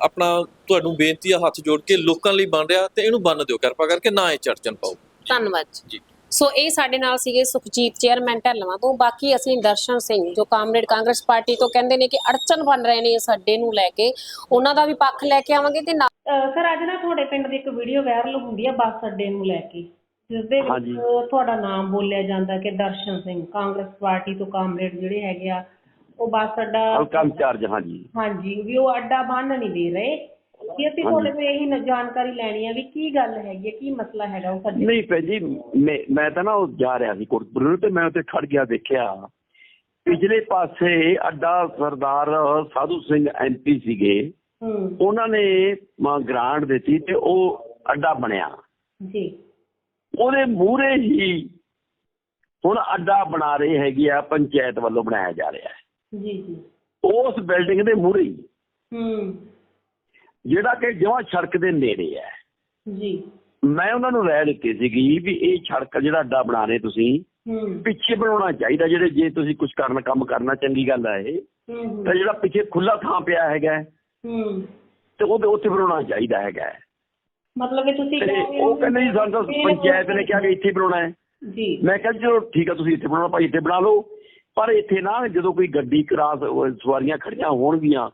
ਆਪਣਾ ਤੁਹਾਨੂੰ ਬੇਨਤੀ ਆ ਹੱਥ ਜੋੜ ਕੇ ਲੋਕਾਂ ਲਈ ਬਣ ਰਿਹਾ ਤੇ ਇਹਨੂੰ ਬੰਨ ਦਿਓ ਕਿਰਪਾ ਕਰਕੇ ਨਾ ਇਹ ਚਰਚਨ ਪਾਓ। ਧੰਨਵਾਦ ਜੀ। ਸੋ ਇਹ ਸਾਡੇ ਨਾਲ ਸੀਗੇ ਸੁਖਜੀਤ ਚੇਅਰਮੈਨ ਢਲਵਾਂ ਤੋਂ। ਬਾਕੀ ਅਸੀਂ ਦਰਸ਼ਨ ਸਿੰਘ ਜੋ ਕਾਮਰੇਡ ਕਾਂਗਰਸ ਪਾਰਟੀ ਤੋਂ ਕਹਿੰਦੇ ਨੇ ਕਿ ਅੜਚਨ ਬਣ ਰਹੇ ਨੇ ਇਸ ਅੱਡੇ ਨੂੰ ਲੈ ਕੇ। ਉਹਨਾਂ ਦਾ ਵੀ ਪੱਖ ਲੈ ਕੇ ਆਵਾਂਗੇ ਤੇ ਸਰ ਅੱਜ ਨਾ ਤੁਹਾਡੇ ਪਿੰਡ ਦੀ ਇੱਕ ਵੀਡੀਓ ਵਾਇਰਲ ਹੁੰਦੀ ਆ ਬੱਸ ਅੱਡੇ ਨੂੰ ਲੈ ਕੇ। ਜਿਸ ਦੇ ਵਿੱਚ। ਤੁਹਾਡਾ ਨਾਮ ਬੋਲਿਆ ਜਾਂਦਾ ਕਿ ਦਰਸ਼ਨ ਸਿੰਘ ਕਾਂਗਰਸ ਪਾਰਟੀ ਤੋਂ ਕਾਮਰੇਡ ਜਿਹੜੇ ਹੈਗੇ ਆ ਉਹ ਬੱਸ ਅੱਡਾ ਹਲਕਾ ਇੰਚਾਰਜ ਹਾਂਜੀ। ਹਾਂਜੀ ਵੀ ਉਹ ਅੱਡਾ ਬੰਨ ਨਹੀਂ ਦੇ ਰਹੇ। ਵੀ ਅਸੀਂ ਤੁਹਾਡੇ ਤੋਂ ਇਹੀ ਨ- ਜਾਣਕਾਰੀ ਲੈਣੀ ਆ ਵੀ ਕੀ ਗੱਲ ਹੈਗੀ ਹੈ ਕੀ ਮਸਲਾ ਹੈਗਾ ਉਹ ਸਾਡੇ ਨਹੀਂ ਭੈਣ ਜੀ ਮੈਂ ਮੈਂ ਤਾਂ ਨਾ ਉਹ ਜਾ ਰਿਹਾ ਸੀ ਕੋਟਪੁਰ ਤੇ ਮੈਂ ਉੱਥੇ ਖੜ ਗਿਆ ਦੇਖਿਆ। ਪਿਛਲੇ ਪਾਸੇ ਅੱਡਾ ਸਰਦਾਰ ਸਾਧੂ ਸਿੰਘ ਐਮਪੀ ਸੀਗੇ। ਹੂੰ। ਉਹਨਾਂ ਨੇ ਮਾਂ ਗ੍ਰਾਂਟ ਦਿੱਤੀ ਤੇ ਉਹ ਅੱਡਾ ਬਣਿਆ। ਜੀ। ਉਹਦੇ ਮੂਹਰੇ ਹੀ ਹੁਣ ਅੱਡਾ ਬਣਾ ਰਹੇ ਹੈਗੇ ਆ ਪੰਚਾਇਤ ਵੱਲੋਂ ਬਣਾਇਆ ਜਾ ਰਿਹਾ ਹੈ। ਜੀ ਜੀ। ਉਸ ਬਿਲਡਿੰਗ ਦੇ ਮੂਹਰੇ ਹੀ। ਹੂੰ। ਜਿਹੜਾ ਕਿ ਜਮਾਂ ਸੜਕ ਦੇ ਨੇੜੇ ਹੈ। ਜੀ। ਮੈਂ ਉਹਨਾਂ ਨੂੰ ਰਾਏ ਦਿੱਤੀ ਸੀਗੀ ਵੀ ਇਹ ਸੜਕ ਜਿਹੜਾ ਅੱਡਾ ਬਣਾ ਰਹੇ ਤੁਸੀਂ ਪਿੱਛੇ ਬਣਾਉਣਾ ਚਾਹੀਦਾ ਜਿਹੜੇ ਜੇ ਤੁਸੀਂ ਕੁਝ ਕਰਨ ਕੰਮ ਕਰਨਾ ਚੰਗੀ ਗੱਲ ਹੈ ਇਹ। ਤਾਂ ਜਿਹੜਾ ਪਿੱਛੇ ਖੁੱਲਾ ਥਾਂ ਪਿਆ ਹੈਗਾ ਤੇ ਉਹਦੇ ਉੱਥੇ ਬਣਾਉਣਾ ਚਾਹੀਦਾ ਹੈਗਾ। ਮਤਲਬ ਕਿ ਤੁਸੀਂ ਉਹ ਕਹਿੰਦੇ ਜੀ ਸਾਨੂੰ ਪੰਚਾਇਤ ਨੇ ਕਿਹਾ ਕਿ ਇੱਥੇ ਬਣਾਉਣਾ ਹੈ। ਜੀ। ਮੈਂ ਕਿਹਾ ਜੀ ਚਲੋ ਠੀਕ ਆ ਤੁਸੀਂ ਇੱਥੇ ਬਣਾਉਣਾ ਭਾਈ ਇੱਥੇ ਬਣਾ ਲਓ। ਪਰ ਇੱਥੇ ਨਾ ਜਦੋਂ ਕੋਈ ਗੱਡੀ ਕਰਾਸ ਸਵਾਰੀਆਂ ਖੜੀਆਂ ਹੋਣਗੀਆਂ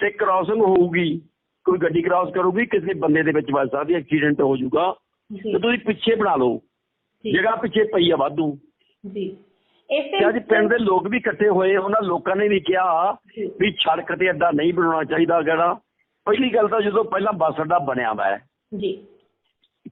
ਤੇ ਕ੍ਰਾਸਿੰਗ ਹੋਊਗੀ ਕੋਈ ਗੱਡੀ ਕ੍ਰਾਸ ਕਰੂਗੀ ਕਿਸੇ ਬੰਦੇ ਦੇ ਵਿੱਚ ਵੱਜ ਸਕਦੀ ਐਕਸੀਡੈਂਟ ਹੋ ਜਾਊਗਾ। ਤੇ ਤੁਸੀਂ ਪਿੱਛੇ ਬਣਾ ਲਓ। ਜਗ੍ਹਾ ਪਿੱਛੇ ਪਈ ਆ ਵਾਧੂ। ਜੀ। ਇਸੇ ਅੱਜ ਪਿੰਡ ਦੇ ਲੋਕ ਵੀ ਇਕੱਠੇ ਹੋਏ ਉਹਨਾਂ ਲੋਕਾਂ ਨੇ ਵੀ ਕਿਹਾ ਵੀ ਸੜਕ ਤੇ ਅੱਡਾ ਨਹੀਂ ਬਣਾਉਣਾ ਚਾਹੀਦਾ ਜਿਹੜਾ ਪਹਿਲੀ ਗੱਲ ਤਾਂ ਜਦੋਂ ਪਹਿਲਾਂ ਬੱਸ ਅੱਡਾ ਬਣਿਆ ਵਾ। ਜੀ।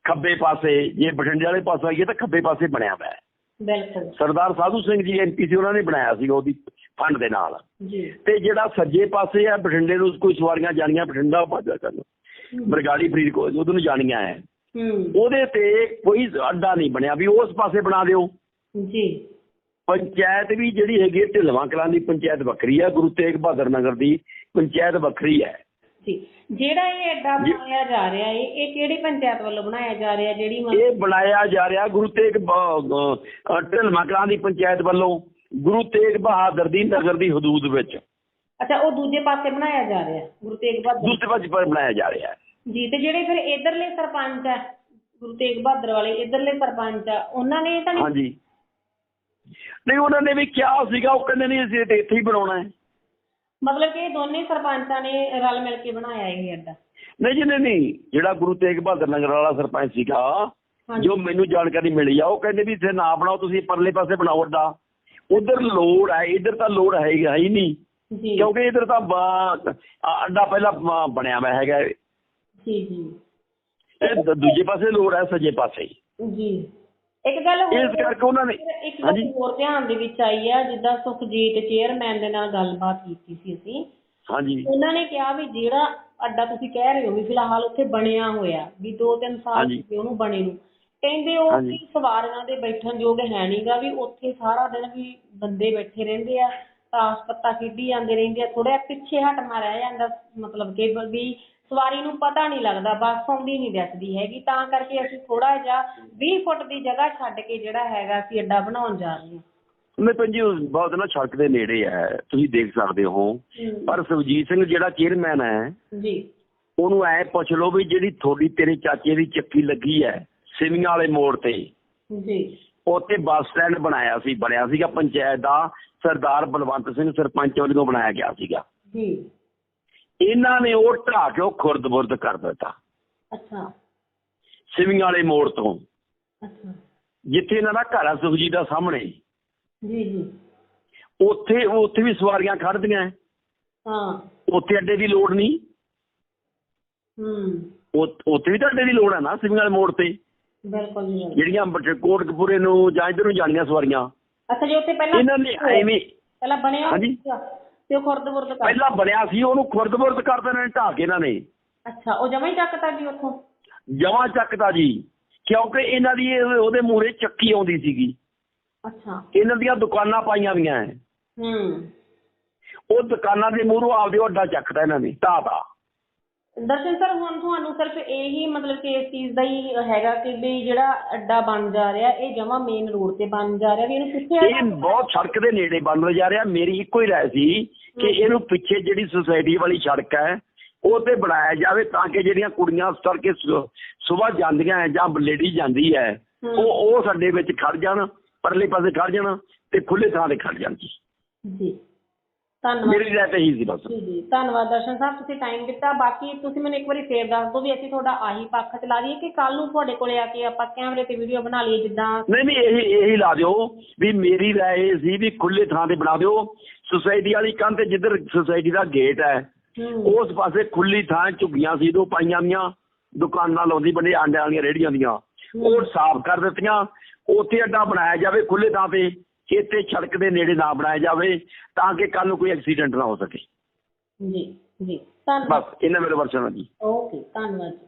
ਖੱਬੇ ਪਾਸੇ ਜੇ ਬਠਿੰਡੇ ਵਾਲੇ ਪਾਸੇ ਆਈਏ ਤਾਂ ਖੱਬੇ ਪਾਸੇ ਬਣਿਆ ਵਾ। ਬਿਲਕੁਲ। ਸਰਦਾਰ ਸਾਧੂ ਸਿੰਘ ਜੀ ਐਨਪੀਸੀ ਉਹਨਾਂ ਨੇ ਬਣਾਇਆ ਸੀ ਉਹਦੀ। ਫੰਡ ਦੇ ਨਾਲ। ਜੀ। ਤੇ ਜਿਹੜਾ ਸੱਜੇ ਪਾਸੇ ਆ ਬਠਿੰਡੇ ਨੂੰ ਕੋਈ ਸਵਾਰੀਆਂ ਜਾਣੀਆਂ ਬਠਿੰਡਾ ਭਾਜਾ ਕਰਨ ਬਰਗਾੜੀ ਫਰੀਦਕੋਟ ਉਧਰ ਨੂੰ ਜਾਣੀਆਂ ਹੈ। ਉਹਦੇ ਤੇ ਕੋਈ ਅੱਡਾ ਨਹੀਂ ਬਣਿਆ ਵੀ ਉਸ ਪਾਸੇ ਬਣਾ ਦਿਓ। ਜੀ। ਪੰਚਾਇਤ ਵੀ ਜਿਹੜੀ ਹੈਗੀ ਢਿਲਵਾਂ ਕਲਾਂ ਦੀ ਪੰਚਾਇਤ ਵੱਖਰੀ ਹੈ ਗੁਰੂ ਤੇਗ ਬਹਾਦਰ ਨਗਰ ਦੀ ਪੰਚਾਇਤ ਵੱਖਰੀ ਹੈ। ਜੀ। ਜਿਹੜਾ ਇਹ ਅੱਡਾ। ਬਣਾਇਆ ਜਾ ਰਿਹਾ ਹੈ ਇਹ ਕਿਹੜੀ ਪੰਚਾਇਤ ਵੱਲੋਂ ਬਣਾਇਆ ਜਾ ਰਿਹਾ ਜਿਹੜੀ ਇਹ ਬਣਾਇਆ ਜਾ ਰਿਹਾ ਗੁਰੂ ਤੇਗ ਢਿਲਵਾਂ ਕਲਾਂ ਦੀ ਪੰਚਾਇਤ ਵੱਲੋਂ। ਗੁਰੂ ਤੇਗ ਬਹਾਦਰ ਦੀ ਨਗਰ ਦੀ ਹਦੂਦ ਵਿੱਚ। ਅੱਛਾ ਉਹ ਦੂਜੇ ਪਾਸੇ ਬਣਾਇਆ ਜਾ ਰਿਹਾ ਹੈ, ਗੁਰੂ ਤੇਗ ਬਹਾਦਰ। ਦੂਸਰੇ ਪਾਸੇ ਪਰ ਬਣਾਇਆ ਜਾ ਰਿਹਾ। ਹੈ ਜੀ ਤੇ ਜਿਹੜੇ ਫਿਰ ਇਧਰਲੇ ਸਰਪੰਚ ਆ ਗੁਰੂ ਤੇਗ ਬਹਾਦਰ ਵਾਲੇ ਇਧਰਲੇ ਸਰਪੰਚ ਆ ਉਹਨਾਂ ਨੇ ਤਾਂ ਨਹੀਂ ਹਾਂਜੀ। ਨਹੀਂ ਉਹਨਾਂ ਨੇ ਵੀ ਕਿਹਾ ਸੀਗਾ ਉਹ ਕਹਿੰਦੇ ਨਹੀਂ ਅਸੀਂ ਤੇ ਇੱਥੇ ਹੀ ਬਣਾਉਣਾ ਹੈ। ਮਤਲਬ ਕਿ ਇਹ ਦੋਨੇ ਸਰਪੰਚਾਂ ਨੇ ਰਲ ਮਿਲ ਕੇ ਬਣਾਇਆ ਇਹ ਅੱਡਾ ਨਹੀਂ ਜੀ ਨਹੀਂ ਨਹੀਂ ਜਿਹੜਾ ਗੁਰੂ ਤੇਗ ਬਹਾਦਰ ਨਗਰ ਵਾਲਾ ਸਰਪੰਚ ਸੀਗਾ ਹਾਂਜੀ। ਜੋ ਮੈਨੂੰ ਜਾਣਕਾਰੀ ਮਿਲੀ ਆ ਉਹ ਕਹਿੰਦੇ ਵੀ ਇੱਥੇ ਨਾ ਬਣਾਓ ਤੁਸੀਂ ਪਰਲੇ ਪਾਸੇ ਬਣਾਓ ਅੱਡਾ ਉਧਰ ਲੋੜ ਹੈ ਇਧਰ ਤਾਂ ਲੋੜ ਹੈ ਹੀ ਹੈ ਹੀ ਨਹੀਂ। ਕਿਉਂਕਿ ਇਧਰ ਤਾਂ ਅੱਡਾ ਪਹਿਲਾਂ ਬਣਿਆ ਹੋਇਆ ਹੈਗਾ। ਇਹ ਜੀ। ਜੀ ਦ- ਦੂਜੇ ਪਾਸੇ ਲੋੜ ਹੈ ਸੱਜੇ ਪਾਸੇ ਜੀ। ਇੱਕ ਗੱਲ ਹੋਰ ਇਸ ਕਰਕੇ ਉਹਨਾਂ ਨੇ ਇੱਕ ਹੋਰ ਧਿਆਨ ਦੇ ਵਿੱਚ ਆਈ ਆ ਜਿੱਦਾਂ ਸੁਖਜੀਤ ਚੇਅਰਮੈਨ ਦੇ ਨਾਲ ਗੱਲਬਾਤ ਕੀਤੀ ਸੀ ਅਸੀਂ। ਹਾਂਜੀ। ਉਹਨਾਂ ਨੇ ਕਿਹਾ ਵੀ ਜਿਹੜਾ ਅੱਡਾ ਤੁਸੀਂ ਕਹਿ ਰਹੇ ਹੋ ਵੀ ਫਿਲਹਾਲ ਉੱਥੇ ਬਣਿਆ ਹੋਇਆ ਵੀ 2-3 ਸਾਲ ਹਾਂਜੀ। ਹੋ ਗਏ ਉਹਨੂੰ ਬਣੇ ਨੂੰ। ਕਹਿੰਦੇ ਉਹ। ਵੀ ਸਵਾਰੀਆਂ ਦੇ ਬੈਠਣ ਯੋਗ ਹੈ ਨਹੀਂਗਾ ਵੀ ਉੱਥੇ ਸਾਰਾ ਦਿਨ ਵੀ ਬੰਦੇ ਬੈਠੇ ਰਹਿੰਦੇ ਆ ਤਾਸ ਪੱਤਾ ਖੇਡੀ ਜਾਂਦੇ ਰਹਿੰਦੇ ਆ ਥੋੜਾ ਪਿੱਛੇ ਹਟਣਾ ਰਹਿ ਜਾਂਦਾ ਮਤਲਬ ਕਿ ਵੀ ਸਵਾਰੀ ਨੂੰ ਪਤਾ ਨਹੀਂ ਲੱਗਦਾ ਬੱਸ ਆਉਂਦੀ ਨਹੀਂ ਦਿਸਦੀ ਹੈਗੀ ਤਾਂ ਕਰਕੇ ਅਸੀਂ ਥੋੜਾ ਜਿਹਾ 20 ਫੁੱਟ ਦੀ ਜਗ੍ਹਾ ਛੱਡ ਕੇ ਜਿਹੜਾ ਹੈਗਾ ਅਸੀਂ ਅੱਡਾ ਬਣਾਉਣ ਜਾ ਰਹੇ ਹਾਂ। ਮੈਂ ਪੰਜੀ ਬਹੁਤ ਨਾ ਸੜਕ ਦੇ ਨੇੜੇ ਹੈ ਤੁਸੀਂ ਦੇਖ ਸਕਦੇ ਹੋ। ਪਰ ਸੁਖਜੀਤ ਸਿੰਘ ਜਿਹੜਾ ਚੇਅਰਮੈਨ ਹੈ ਜੀ। ਉਹਨੂੰ ਐ ਪੁੱਛ ਲਓ ਵੀ ਜਿਹੜੀ ਤੁਹਾਡੀ ਤੇਰੇ ਚਾਚੇ ਦੀ ਚੱਕੀ ਲੱਗੀ ਹੈ ਸਿਵੀਆਂ ਵਾਲੇ ਮੋੜ ਤੇ ਜੀ। ਉੱਥੇ ਬੱਸ ਸਟੈਂਡ ਬਣਾਇਆ ਸੀ ਬਣਿਆ ਸੀਗਾ ਪੰਚਾਇਤ ਦਾ ਸਰਦਾਰ ਬਲਵੰਤ ਸਿੰਘ ਸਰਪੰਚ ਵੱਲੋਂ ਬਣਾਇਆ ਗਿਆ ਸੀਗਾ। ਜੀ। ਇਹਨਾਂ ਨੇ ਉਹ ਢਾਹ ਕੇ ਉਹ ਖੁਰਦ-ਬੁਰਦ ਕਰ ਦਿੱਤਾ। ਅੱਛਾ। ਸਿਵੀਆਂ ਵਾਲੇ ਮੋੜ ਤੋਂ। ਅੱਛਾ। ਜਿੱਥੇ ਇਹਨਾਂ ਦਾ ਘਰ ਆ ਸੁਖਜੀਤ ਦਾ ਸਾਹਮਣੇ। ਜੀ ਜੀ। ਉੱਥੇ ਉੱਥੇ ਵੀ ਸਵਾਰੀਆਂ ਖੜਦੀਆਂ ਹੈ। ਉੱਥੇ ਅੱਡੇ ਦੀ ਲੋੜ ਨਹੀਂ। ਹੂੰ। ਉੱਥੇ ਵੀ ਤਾਂ ਅੱਡੇ ਦੀ ਲੋੜ ਹੈ ਨਾ ਸਿਵੀਆਂ ਵਾਲੇ ਮੋੜ ਤੇ। ਬਿਲਕੁਲ ਜੀ ਬਿਲਕੁਲ। ਜਿਹੜੀਆਂ ਕੋਟਕਪੂਰੇ ਨੂੰ ਜਾਂ ਇੱਧਰ ਨੂੰ ਜਾਣੀਆਂ ਸਵਾਰੀਆਂ। ਅੱਛਾ ਜੀ ਉੱਥੇ ਪਹਿਲਾਂ ਇਹਨਾਂ ਨੇ ਐਵੇਂ ਪਹਿਲਾਂ ਬਣਿਆ ਹਾਂਜੀ। ਸੀਗਾ, ਤੇ ਉਹ ਖੁਰਦ ਬੁਰਦ ਕਰ ਪਹਿਲਾਂ ਬਣਿਆ ਸੀ ਉਹਨੂੰ ਖੁਰਦ-ਬੁਰਦ ਕਰ ਦੇਣਾ ਢਾਹ ਕੇ ਇਹਨਾਂ ਨੇ। ਅੱਛਾ ਉਹ ਜਮਾ ਹੀ ਚੱਕਤਾ ਜੀ ਉੱਥੋਂ? ਜਮਾ ਚੱਕਦਾ ਜੀ ਕਿਉਂਕਿ ਇਹਨਾਂ ਦੀ ਇਹ- ਉਹਦੇ ਮੂਹਰੇ ਚੱਕੀ ਆਉਂਦੀ ਸੀਗੀ। ਅੱਛਾ। ਇਹਨਾਂ ਦੀਆਂ ਦੁਕਾਨਾਂ ਪਾਈਆਂ ਵੀਆਂ ਹੈ ਹੂੰ। ਉਹ ਦੁਕਾਨਾਂ ਦੇ ਮੂਹਰੋਂ ਆਪਦੇ ਉਹ ਅੱਡਾ ਚੱਕਦਾ ਇਹਨਾਂ ਨੇ ਢਾਹਦਾ ਦਰਸ਼ਨ ਸਰ ਹੁਣ ਤੁਹਾਨੂੰ ਸਿਰਫ ਇਹੀ ਮਤਲਬ ਕਿ ਇਸ ਚੀਜ਼ ਦਾ ਹੀ ਹੈਗਾ ਕਿ ਵੀ ਜਿਹੜਾ ਅੱਡਾ ਬਣ ਜਾ ਰਿਹਾ ਇਹ ਜਮਾ ਮੇਨ ਰੋਡ ਤੇ ਬਣ ਜਾ ਰਿਹਾ ਵੀ ਇਹਨੂੰ ਕਿੱਥੇ ਇਹ ਬਹੁਤ ਸੜਕ ਦੇ ਨੇੜੇ ਬਣ ਜਾ ਰਿਹਾ। ਮੇਰੀ ਇੱਕੋ ਹੀ ਰਾਏ ਸੀ ਕਿ ਇਹਨੂੰ ਪਿੱਛੇ ਜਿਹੜੀ ਸੁਸਾਇਟੀ ਵਾਲੀ ਸੜਕ ਹੈ ਉਹ ਤੇ ਬਣਾਇਆ ਜਾਵੇ ਤਾਂ ਕਿ ਜਿਹੜੀਆਂ ਕੁੜੀਆਂ ਤੜਕੇ ਸਵੇਰ ਜਾਂਦੀਆਂ ਜਾਂ ਲੇਡੀ ਜਾਂਦੀ ਹੈ। ਉਹ ਉਹ ਸਾਡੇ ਵਿੱਚ ਖੜ ਜਾਣ ਪਰਲੇ ਪਾਸੇ ਖੜ ਜਾਣ ਤੇ ਖੁੱਲੇ ਥਾਂ ਤੇ ਖੜ ਜਾਣ ਜੀ। ਜੀ। ਧੰਨਵਾਦ। ਮੇਰੀ ਰਾਏ ਤਾਂ ਇਹੀ ਸੀ ਬਸ। ਜੀ ਜੀ। ਧੰਨਵਾਦ ਦਰਸ਼ਨ ਸਾਹਿਬ ਤੁਸੀਂ ਟਾਈਮ ਦਿੱਤਾ। ਬਾਕੀ ਤੁਸੀਂ ਮੈਨੂੰ ਇੱਕ ਵਾਰੀ ਫੇਰ ਦੱਸ ਦਿਓ ਵੀ ਅਸੀਂ ਤੁਹਾਡਾ ਆਹੀ ਪੱਖ ਚਲਾ ਦਈਏ ਕਿ ਕੱਲ ਨੂੰ ਤੁਹਾਡੇ ਕੋਲੇ ਆ ਕੇ ਆਪਾਂ ਕੈਮਰੇ ਤੇ ਵੀਡੀਓ ਬਣਾ ਲਈਏ ਜਿੱਦਾਂ। ਨਹੀਂ ਨਹੀਂ ਇਹੀ ਇਹੀ ਲਾ ਦਿਓ ਵੀ ਮੇਰੀ ਰਾਏ ਇਹ ਸੀ ਵੀ ਖੁੱਲੇ ਥਾਂ ਤੇ ਬਣਾ ਦਿਓ। ਸੁਸਾਇਟੀ ਵਾਲੀ ਕੰਧ ਤੇ ਜਿੱਧਰ ਸੁਸਾਇਟੀ ਦਾ ਗੇਟ ਹੈ ਉਸ ਪਾਸੇ ਖੁੱਲੀ ਥਾਂ ਝੁੱਗੀਆਂ ਸੀ ਦੋ ਪਾਈਆਂ ਵੀਆਂ ਦੁਕਾਨਾਂ ਲਾਉਂਦੀ ਬਣੇ ਆਂਡਿਆਂ ਵਾਲੀਆਂ ਰੇੜੀਆਂ ਦੀਆਂ। ਉਹ ਸਾਫ਼ ਕਰ ਦਿੱਤੀਆਂ। ਉੱਥੇ ਅੱਡਾ ਬਣਾਇਆ ਜਾਵੇ ਖੁੱਲੇ ਥਾਂ ਤੇ। ਇੱਥੇ ਸੜਕ ਦੇ ਨੇੜੇ ਨਾ ਬਣਾਇਆ ਜਾਵੇ ਤਾਂ ਕਿ ਕੱਲ ਨੂੰ ਕੋਈ ਐਕਸੀਡੈਂਟ ਨਾ ਹੋ ਸਕੇ। ਜੀ ਜੀ। ਧੰਨਵਾਦ। ਬਸ ਇਹਨਾਂ ਮੇਰੇ ਵਰਸ਼ਨ ਜੀ। ਓਕੇ ਧੰਨਵਾਦ